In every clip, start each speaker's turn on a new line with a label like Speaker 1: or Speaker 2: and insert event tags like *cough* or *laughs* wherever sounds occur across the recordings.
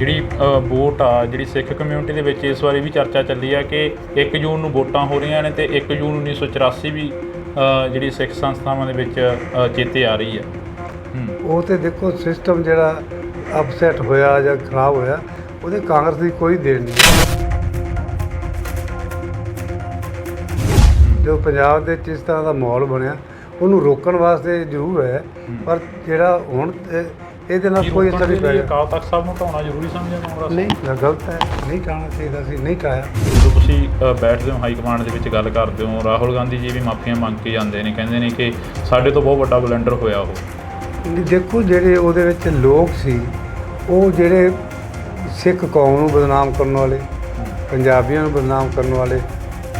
Speaker 1: ਜਿਹੜੀ ਵੋਟ ਆ ਜਿਹੜੀ ਸਿੱਖ ਕਮਿਊਨਿਟੀ ਦੇ ਵਿੱਚ ਇਸ ਵਾਰੀ ਵੀ ਚਰਚਾ ਚੱਲੀ ਆ ਕਿ 1 ਜੂਨ ਨੂੰ ਵੋਟਾਂ ਹੋ ਰਹੀਆਂ ਨੇ ਤੇ 1 ਜੂਨ 1984 ਵੀ ਜਿਹੜੀ ਸਿੱਖ ਸੰਸਥਾਵਾਂ ਦੇ ਵਿੱਚ ਚੇਤੇ ਆ ਰਹੀ ਆ। ਹੂੰ।
Speaker 2: ਉਹ ਤੇ ਦੇਖੋ ਸਿਸਟਮ ਜਿਹੜਾ ਅਪਸੈਟ ਹੋਇਆ ਜਾਂ ਖਰਾਬ ਹੋਇਆ ਉਹਦੇ ਕਾਂਗਰਸ ਦੀ ਕੋਈ ਦੇਣ ਨਹੀਂ। ਜੋ ਪੰਜਾਬ ਦੇ ਇਸ ਤਰ੍ਹਾਂ ਦਾ ਮਾਹੌਲ ਬਣਿਆ ਉਹਨੂੰ ਰੋਕਣ ਵਾਸਤੇ ਜ਼ਰੂਰ ਹੈ ਪਰ ਜਿਹੜਾ ਹੁਣ ਇਹਦੇ ਨਾਲ ਕੋਈ ਅਸਰ ਨਹੀਂ ਪੈ ਰਿਹਾ
Speaker 1: ਅਕਾਲ ਤਖਤ ਸਾਹਿਬ ਨੂੰ ਢਾਉਣਾ ਜ਼ਰੂਰੀ ਸਮਝਿਆ ਕਾਂਗਰਸ
Speaker 2: ਨਹੀਂ ਇਹ ਗਲਤ ਹੈ ਨਹੀਂ ਟਾਣਾ ਚਾਹੀਦਾ ਸੀ ਨਹੀਂ ਟਾਇਆ
Speaker 1: ਜਦੋਂ ਤੁਸੀਂ ਬੈਠਦੇ ਹੋ ਹਾਈ ਕਮਾਂਡ ਦੇ ਵਿੱਚ ਗੱਲ ਕਰਦੇ ਹੋ ਰਾਹੁਲ ਗਾਂਧੀ ਜੀ ਵੀ ਮਾਫੀਆਂ ਮੰਗ ਕੇ ਜਾਂਦੇ ਨੇ ਕਹਿੰਦੇ ਨੇ ਕਿ ਸਾਡੇ ਤੋਂ ਬਹੁਤ ਵੱਡਾ ਬਲੰਡਰ ਹੋਇਆ ਉਹ।
Speaker 2: ਦੇਖੋ ਜਿਹੜੇ ਉਹਦੇ ਵਿੱਚ ਲੋਕ ਸੀ ਉਹ ਜਿਹੜੇ ਸਿੱਖ ਕੌਮ ਨੂੰ ਬਦਨਾਮ ਕਰਨ ਵਾਲੇ ਪੰਜਾਬੀਆਂ ਨੂੰ ਬਦਨਾਮ ਕਰਨ ਵਾਲੇ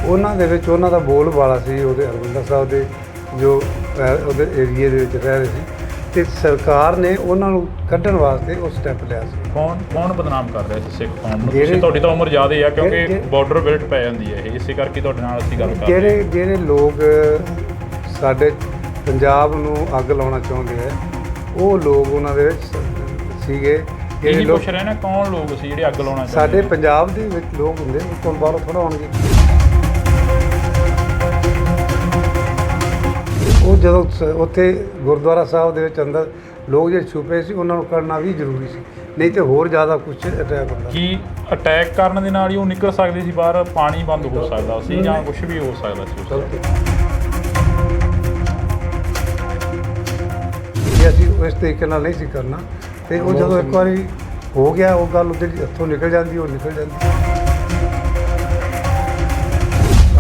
Speaker 2: ਉਹਨਾਂ ਦੇ ਵਿੱਚ ਉਹਨਾਂ ਦਾ ਬੋਲ ਵਾਲਾ ਸੀ ਉਹਦੇ ਹਰਮੰਦਰ ਸਾਹਿਬ ਦੇ ਜੋ ਉਹਦੇ ਏਰੀਏ ਦੇ ਵਿੱਚ ਰਹਿ ਰਹੇ ਸੀ। ਤੇ ਸਰਕਾਰ ਨੇ ਉਹਨਾਂ ਨੂੰ ਕੱਢਣ ਵਾਸਤੇ ਉਹ ਸਟੈਪ ਲਿਆ ਸੀ।
Speaker 1: ਕੌਣ ਕੌਣ ਬਦਨਾਮ ਕਰ ਰਿਹਾ ਸੀ ਸਿੱਖ ਕੌਮ ਨੂੰ?
Speaker 2: ਜਿਹੜੇ-
Speaker 1: ਤੁਸੀਂ ਤੁਹਾਡੀ ਤਾਂ ਉਮਰ ਜ਼ਿਆਦਾ ਹੈ ਕਿਉਂਕਿ
Speaker 2: ਜਿਹੜੇ-
Speaker 1: ਬਾਰਡਰ ਬਿਲਟ ਪੈ ਜਾਂਦੀ ਹੈ ਇਹ। ਇਸੇ ਕਰਕੇ ਤੁਹਾਡੇ ਨਾਲ ਅਸੀਂ ਗੱਲ ਕਰ ਰਹੇ
Speaker 2: ਜਿਹੜੇ ਜਿਹੜੇ ਲੋਕ ਸਾਡੇ ਪੰਜਾਬ ਨੂੰ ਅੱਗ ਲਾਉਣਾ ਚਾਹੁੰਦੇ ਆ ਉਹ ਲੋਕ ਉਹਨਾਂ ਦੇ ਵਿੱਚ ਸੀਗੇ।
Speaker 1: ਹਾਂ
Speaker 2: ਜਿਹੜੇ
Speaker 1: ਇਹੀ
Speaker 2: ਲੋਕ
Speaker 1: ਪੁੱਛ ਰਹੇ ਨੇ ਕੌਣ ਲੋਕ ਸੀ ਜਿਹੜੇ ਅੱਗ ਲਾਉਣਾ ਚਾਹੁੰਦੇ
Speaker 2: ਸਾਡੇ? ਪੰਜਾਬ ਦੇ ਵਿੱਚ ਲੋਕ ਹੁੰਦੇ ਉਹ ਕੋਲ ਬਾਹਰੋਂ ਥੋੜਾ ਆਉਣਗੇ। ਉਹ ਜਦੋਂ ਸ- ਉੱਥੇ ਗੁਰਦੁਆਰਾ ਸਾਹਿਬ ਦੇ ਵਿੱਚ ਅੰਦਰ ਲੋਕ ਜਿਹੜੇ ਛੁਪੇ ਸੀ ਉਹਨਾਂ ਨੂੰ ਕਰਨਾ ਵੀ ਜ਼ਰੂਰੀ ਸੀ। ਨਹੀਂ ਤੇ ਹੋਰ ਜ਼ਿਆਦਾ ਕੁਝ ਅਟੈਕ ਹੁੰਦਾ
Speaker 1: ਕੀ ਅਟੈਕ ਕਰਨ ਦੇ ਨਾਲ ਹੀ ਉਹ ਨਿਕਲ ਸਕਦੇ ਸੀ ਬਾਹਰ? ਪਾਣੀ ਬੰਦ ਹੋ ਸਕਦਾ ਸੀ ਜਾਂ ਕੁਝ ਵੀ ਹੋ ਸਕਦਾ ਸੀ ਉਸ
Speaker 2: ਗਲਤ। ਹੈ। ਜੇ ਅਸੀਂ ਇਸ ਤਰੀਕੇ ਨਾਲ ਨਹੀਂ ਸੀ ਕਰਨਾ। ਤੇ ਉਹ ਜਦੋਂ ਇੱਕ ਵਾਰੀ ਹੋ ਗਿਆ ਉਹ ਗੱਲ ਉਹਦੇ ਹੱਥੋਂ ਨਿਕਲ ਜਾਂਦੀ ਉਹ ਨਿਕਲ ਜਾਂਦੀ।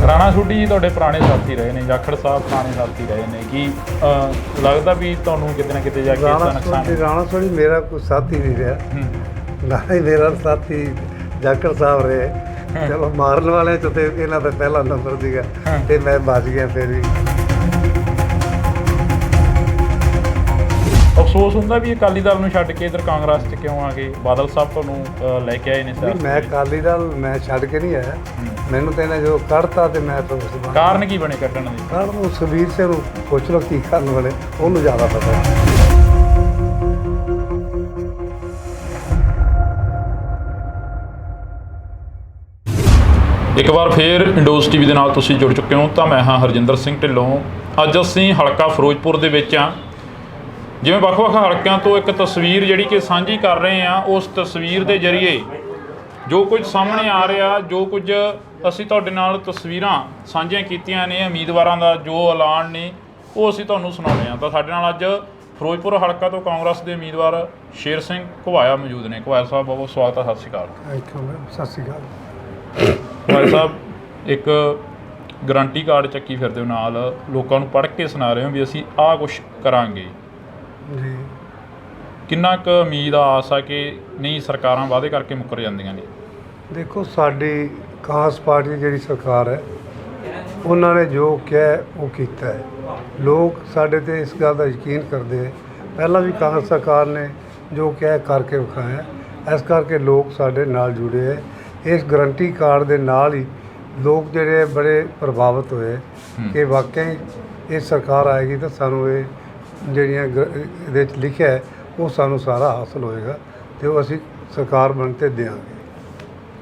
Speaker 1: ਰਾਣਾ ਸੋਢੀ ਜੀ ਤੁਹਾਡੇ ਪੁਰਾਣੇ ਸਾਥੀ ਰਹੇ ਨੇ ਜਾਖੜ ਸਾਹਿਬ ਪੁਰਾਣੇ ਸਾਥੀ ਰਹੇ ਨੇ ਕੀ ਲੱਗਦਾ ਵੀ ਤੁਹਾਨੂੰ ਕਿਤੇ ਨਾ ਕਿਤੇ ਜਾ ਕੇ ਇਸ ਦਾ
Speaker 2: ਰਾਣਾ
Speaker 1: ਨੁਕਸਾਨ
Speaker 2: ਰਾਣਾ ਸੋਢੀ ਮੇਰਾ ਕੋਈ ਸਾਥੀ ਨਹੀਂ ਰਿਹਾ। ਨਾ ਹੀ ਮੇਰਾ ਸਾਥੀ ਜਾਕਰ ਸਾਹਿਬ ਰਹੇ ਚਲੋ ਮਾਰਨ ਵਾਲੇ ਚ ਤੇ ਇਹਨਾਂ ਦਾ ਪਹਿਲਾ ਨੰਬਰ ਸੀਗਾ। ਤੇ ਮੈਂ ਬਚ ਗਿਆ ਫਿਰ ਵੀ
Speaker 1: ਅਫਸੋਸ ਹੁੰਦਾ ਵੀ ਅਕਾਲੀ ਦਲ ਨੂੰ ਛੱਡ ਕੇ ਇਧਰ ਕਾਂਗਰਸ 'ਚ ਕਿਉਂ ਆ ਗਏ? ਬਾਦਲ ਸਾਹਿਬ ਤੁਹਾਨੂੰ ਅ, ਲੈ ਕੇ ਆਏ ਨੇ ਸਿਆਸਤ
Speaker 2: ਮੈਂ। ਅਕਾਲੀ ਦਲ ਮੈਂ ਛੱਡ ਕੇ ਨਹੀਂ ਆਇਆ। ਮੈਨੂੰ ਤਾਂ ਇਹਨੇ ਜੋ ਕੱਢਤਾ ਤੇ ਮੈਂ ਤਾਂ ਉਸ
Speaker 1: ਕਾਰਨ ਕੀ ਬਣੇ ਕੱਢਣ ਦੇ?
Speaker 2: ਕਾਰਨ ਉਹ ਸੁਬੀਰ ਸਿੰਘ ਨੂੰ ਪੁੱਛ ਲਓ ਕੀ ਕਰਨ ਵਾਲੇ ਉਹਨੂੰ ਜ਼ਿਆਦਾ ਪਤਾ। ਹੈ
Speaker 1: ਇੱਕ ਵਾਰ ਫੇਰ ਇੰਡੋਸ ਟੀਵੀ ਦੇ ਨਾਲ ਤੁਸੀਂ ਜੁੜ ਚੁੱਕੇ ਹੋ ਤਾਂ ਮੈਂ ਹਾਂ ਹਰਜਿੰਦਰ ਸਿੰਘ ਢਿੱਲੋਂ। ਅੱਜ ਅਸੀਂ ਹਲਕਾ ਫਿਰੋਜ਼ਪੁਰ ਦੇ ਵਿੱਚ ਆ ਜਿਵੇਂ ਵੱਖ-ਵੱਖ ਹਲਕਿਆਂ ਤੋਂ ਇੱਕ ਤਸਵੀਰ ਜਿਹੜੀ ਕਿ ਸਾਂਝੀ ਕਰ ਰਹੇ ਆ ਉਸ ਤਸਵੀਰ ਦੇ ਜ਼ਰੀਏ ਜੋ ਕੁਝ ਸਾਹਮਣੇ ਆ ਰਿਹਾ ਜੋ ਕੁਝ ਅਸੀਂ ਤੁਹਾਡੇ ਨਾਲ ਤਸਵੀਰਾਂ ਸਾਂਝੀਆਂ ਕੀਤੀਆਂ ਨੇ ਉਮੀਦਵਾਰਾਂ ਦਾ ਜੋ ਐਲਾਨ ਨੇ ਉਹ ਅਸੀਂ ਤੁਹਾਨੂੰ ਸੁਣਾਉਂਦੇ ਹਾਂ। ਤਾਂ ਸਾਡੇ ਨਾਲ ਅੱਜ ਫਿਰੋਜ਼ਪੁਰ ਹਲਕਾ ਤੋਂ ਕਾਂਗਰਸ ਦੇ ਉਮੀਦਵਾਰ ਸ਼ੇਰ ਸਿੰਘ ਘੁਵਾਇਆ ਮੌਜੂਦ ਨੇ। ਘੁਵਾਇਆ ਸਾਹਿਬ ਬਹੁਤ ਬਹੁਤ ਸਵਾਗਤ ਹੈ ਸਤਿ ਸ਼੍ਰੀ ਅਕਾਲ।
Speaker 2: ਸਤਿ ਸ਼੍ਰੀ ਅਕਾਲ।
Speaker 1: ਭਾਈ ਸਾਹਿਬ ਇੱਕ ਗਾਰੰਟੀ ਕਾਰਡ ਚੱਕੀ ਫਿਰਦੇ ਹੋ ਨਾਲ ਲੋਕਾਂ ਨੂੰ ਪੜ੍ਹ ਕੇ ਸੁਣਾ ਰਹੇ ਹੋ ਵੀ ਅਸੀਂ ਆਹ ਕੁਝ ਕਰਾਂਗੇ।
Speaker 2: ਜੀ।
Speaker 1: ਕਿੰਨਾ ਕੁ ਉਮੀਦ ਆ ਆਸ ਆ ਕਿ ਨਹੀਂ ਸਰਕਾਰਾਂ ਵਾਅਦੇ ਕਰਕੇ ਮੁੱਕਰ ਜਾਂਦੀਆਂ ਨੇ?
Speaker 2: ਦੇਖੋ ਸਾਡੀ ਕਾਂਗਰਸ ਪਾਰਟੀ ਦੀ ਜਿਹੜੀ ਸਰਕਾਰ ਹੈ ਉਹਨਾਂ ਨੇ ਜੋ ਕਿਹਾ ਹੈ, ਉਹ ਕੀਤਾ ਹੈ। ਲੋਕ ਸਾਡੇ ਤੇ ਇਸ ਗੱਲ ਦਾ ਯਕੀਨ ਕਰਦੇ ਹੈ। ਪਹਿਲਾਂ ਵੀ ਕਾਂਗਰਸ ਸਰਕਾਰ ਨੇ ਜੋ ਕਿਹਾ ਹੈ, ਕਰਕੇ ਵਿਖਾਇਆ ਹੈ। ਇਸ ਕਰਕੇ ਲੋਕ ਸਾਡੇ ਨਾਲ ਜੁੜੇ ਹੈ। ਇਸ ਗਰੰਟੀ ਕਾਰਡ ਦੇ ਨਾਲ ਹੀ ਲੋਕ ਜਿਹੜੇ ਬੜੇ ਪ੍ਰਭਾਵਿਤ ਹੋਏ। ਕਿ ਵਾਕਈ ਇਹ ਸਰਕਾਰ ਆਏਗੀ ਤਾਂ ਸਾਨੂੰ ਇਹ ਜਿਹੜੀਆਂ ਗ- ਇਹਦੇ ਵਿੱਚ ਲਿਖਿਆ ਹੈ ਉਹ ਸਾਨੂੰ ਸਾਰਾ ਹਾਸਲ ਹੋਏਗਾ ਤੇ ਉਹ ਅਸੀਂ ਸਰਕਾਰ ਬਣ ਤੇ ਦੇਵਾਂਗੇ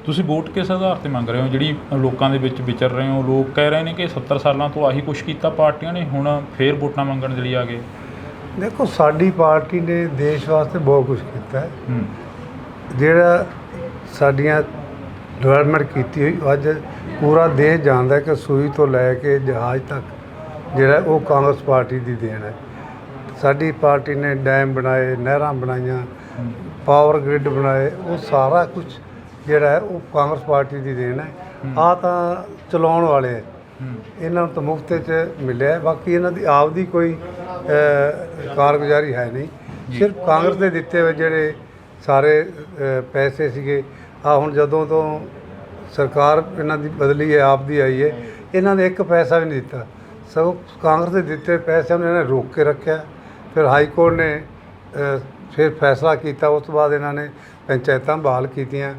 Speaker 1: ਤੁਸੀਂ ਵੋਟ ਕਿਸ ਆਧਾਰ ਤੇ ਮੰਗ ਰਹੇ ਹੋ? ਜਿਹੜੀ ਲੋਕਾਂ ਦੇ ਵਿੱਚ ਵਿਚਰ ਰਹੇ ਹੋ ਲੋਕ ਕਹਿ ਰਹੇ ਨੇ ਕਿ 70 ਸਾਲਾਂ ਤੋਂ ਆਹੀ ਕੁਝ ਕੀਤਾ ਪਾਰਟੀਆਂ ਨੇ ਹੁਣ ਫੇਰ ਵੋਟਾਂ ਮੰਗਣ ਦੇ ਲਈ ਆ ਗਏ।
Speaker 2: ਦੇਖੋ ਸਾਡੀ ਪਾਰਟੀ ਨੇ ਦੇਸ਼ ਵਾਸਤੇ ਬਹੁਤ ਕੁਝ ਕੀਤਾ ਹੈ।
Speaker 1: ਹੂੰ।
Speaker 2: ਜਿਹੜਾ ਸਾਡੀਆਂ ਡਿਵੈਲਪਮੈਂਟ ਕੀਤੀ ਹੋਈ ਅੱਜ ਪੂਰਾ ਦੇਸ਼ ਜਾਣਦਾ ਹੈ ਕਿ ਸੂਈ ਤੋਂ ਲੈ ਕੇ ਜਹਾਜ਼ ਤੱਕ ਜਿਹੜਾ ਉਹ ਕਾਂਗਰਸ ਪਾਰਟੀ ਦੀ ਦੇਣ ਹੈ। ਸਾਡੀ ਪਾਰਟੀ ਨੇ ਡੈਮ ਬਣਾਏ ਨਹਿਰਾਂ ਬਣਾਈਆਂ ਪਾਵਰ ਗ੍ਰਿਡ ਬਣਾਏ ਉਹ ਸਾਰਾ ਕੁਝ ਜਿਹੜਾ ਹੈ ਉਹ ਕਾਂਗਰਸ ਪਾਰਟੀ ਦੀ ਦੇਣ ਹੈ। ਆ ਤਾਂ ਚਲਾਉਣ ਵਾਲੇ ਹੈ। ਇਹਨਾਂ ਨੂੰ ਤਾਂ ਮੁਫਤ 'ਚ ਮਿਲਿਆ। ਬਾਕੀ ਇਹਨਾਂ ਦੀ ਆਪਦੀ ਕੋਈ ਕਾਰਗੁਜ਼ਾਰੀ ਹੈ ਨਹੀਂ। ਸਿਰਫ ਕਾਂਗਰਸ ਦੇ ਦਿੱਤੇ ਹੋਏ ਜਿਹੜੇ ਸਾਰੇ ਪੈਸੇ ਸੀਗੇ ਆ ਹੁਣ ਜਦੋਂ ਤੋਂ ਸਰਕਾਰ ਇਹਨਾਂ ਦੀ ਬਦਲੀ ਹੈ ਆਪ ਦੀ ਆਈ ਹੈ ਇਹਨਾਂ ਨੇ ਇੱਕ ਪੈਸਾ ਵੀ ਨਹੀਂ ਦਿੱਤਾ। ਸਗੋਂ ਕਾਂਗਰਸ ਦੇ ਦਿੱਤੇ ਪੈਸਿਆਂ ਨੂੰ ਇਹਨਾਂ ਨੇ ਰੋਕ ਕੇ ਰੱਖਿਆ। ਫਿਰ ਹਾਈ ਕੋਰਟ ਨੇ ਫਿਰ ਫੈਸਲਾ ਕੀਤਾ ਉਸ ਤੋਂ ਬਾਅਦ ਇਹਨਾਂ ਨੇ ਪੰਚਾਇਤਾਂ ਬਹਾਲ ਕੀਤੀਆਂ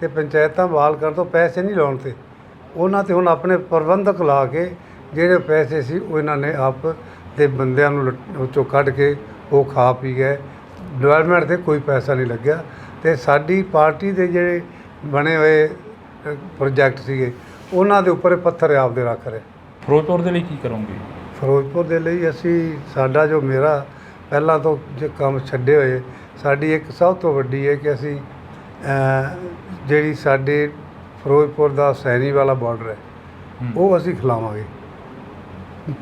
Speaker 2: ਤੇ ਪੰਚਾਇਤਾਂ ਬਹਾਲ ਕਰਨ ਤੋਂ ਪੈਸੇ ਨਹੀਂ ਲਾਉਣ ਤੇ ਉਹਨਾਂ ਤੇ ਹੁਣ ਆਪਣੇ ਪ੍ਰਬੰਧਕ ਲਾ ਕੇ ਜਿਹੜੇ ਪੈਸੇ ਸੀ ਉਹ ਇਹਨਾਂ ਨੇ ਆਪ ਦੇ ਬੰਦਿਆਂ ਨੂੰ ਚੋਂ ਕੱਢ ਕੇ ਉਹ ਖਾ ਪੀ ਗਏ। ਡਿਵੈਲਪਮੈਂਟ ਤੇ ਕੋਈ ਪੈਸਾ ਨਹੀਂ ਲੱਗਿਆ ਤੇ ਸਾਡੀ ਪਾਰਟੀ ਦੇ ਜਿਹੜੇ ਬਣੇ ਹੋਏ ਪ੍ਰੋਜੈਕਟ ਸੀਗੇ ਉਹਨਾਂ ਦੇ ਉੱਪਰ ਪੱਥਰ ਆਪਦੇ ਰੱਖ ਰਹੇ।
Speaker 1: ਫਿਰੋਜ਼ਪੁਰ ਦੇ ਲਈ ਕੀ ਕਰੋਗੇ?
Speaker 2: ਫਿਰੋਜ਼ਪੁਰ ਦੇ ਲਈ ਅਸੀਂ ਸਾਡਾ ਜੋ ਮੇਰਾ ਪਹਿਲਾਂ ਤੋਂ ਜੋ ਕੰਮ ਛੱਡੇ ਹੋਏ ਸਾਡੀ ਇੱਕ ਸਭ ਤੋਂ ਵੱਡੀ ਹੈ ਕਿ ਅਸੀਂ ਜਿਹੜੀ ਸਾਡੇ ਫਿਰੋਜ਼ਪੁਰ ਦਾ ਸੈਣੀ ਵਾਲਾ ਬਾਰਡਰ ਹੈ। ਉਹ ਅਸੀਂ ਖਿਲਾਵਾਂਗੇ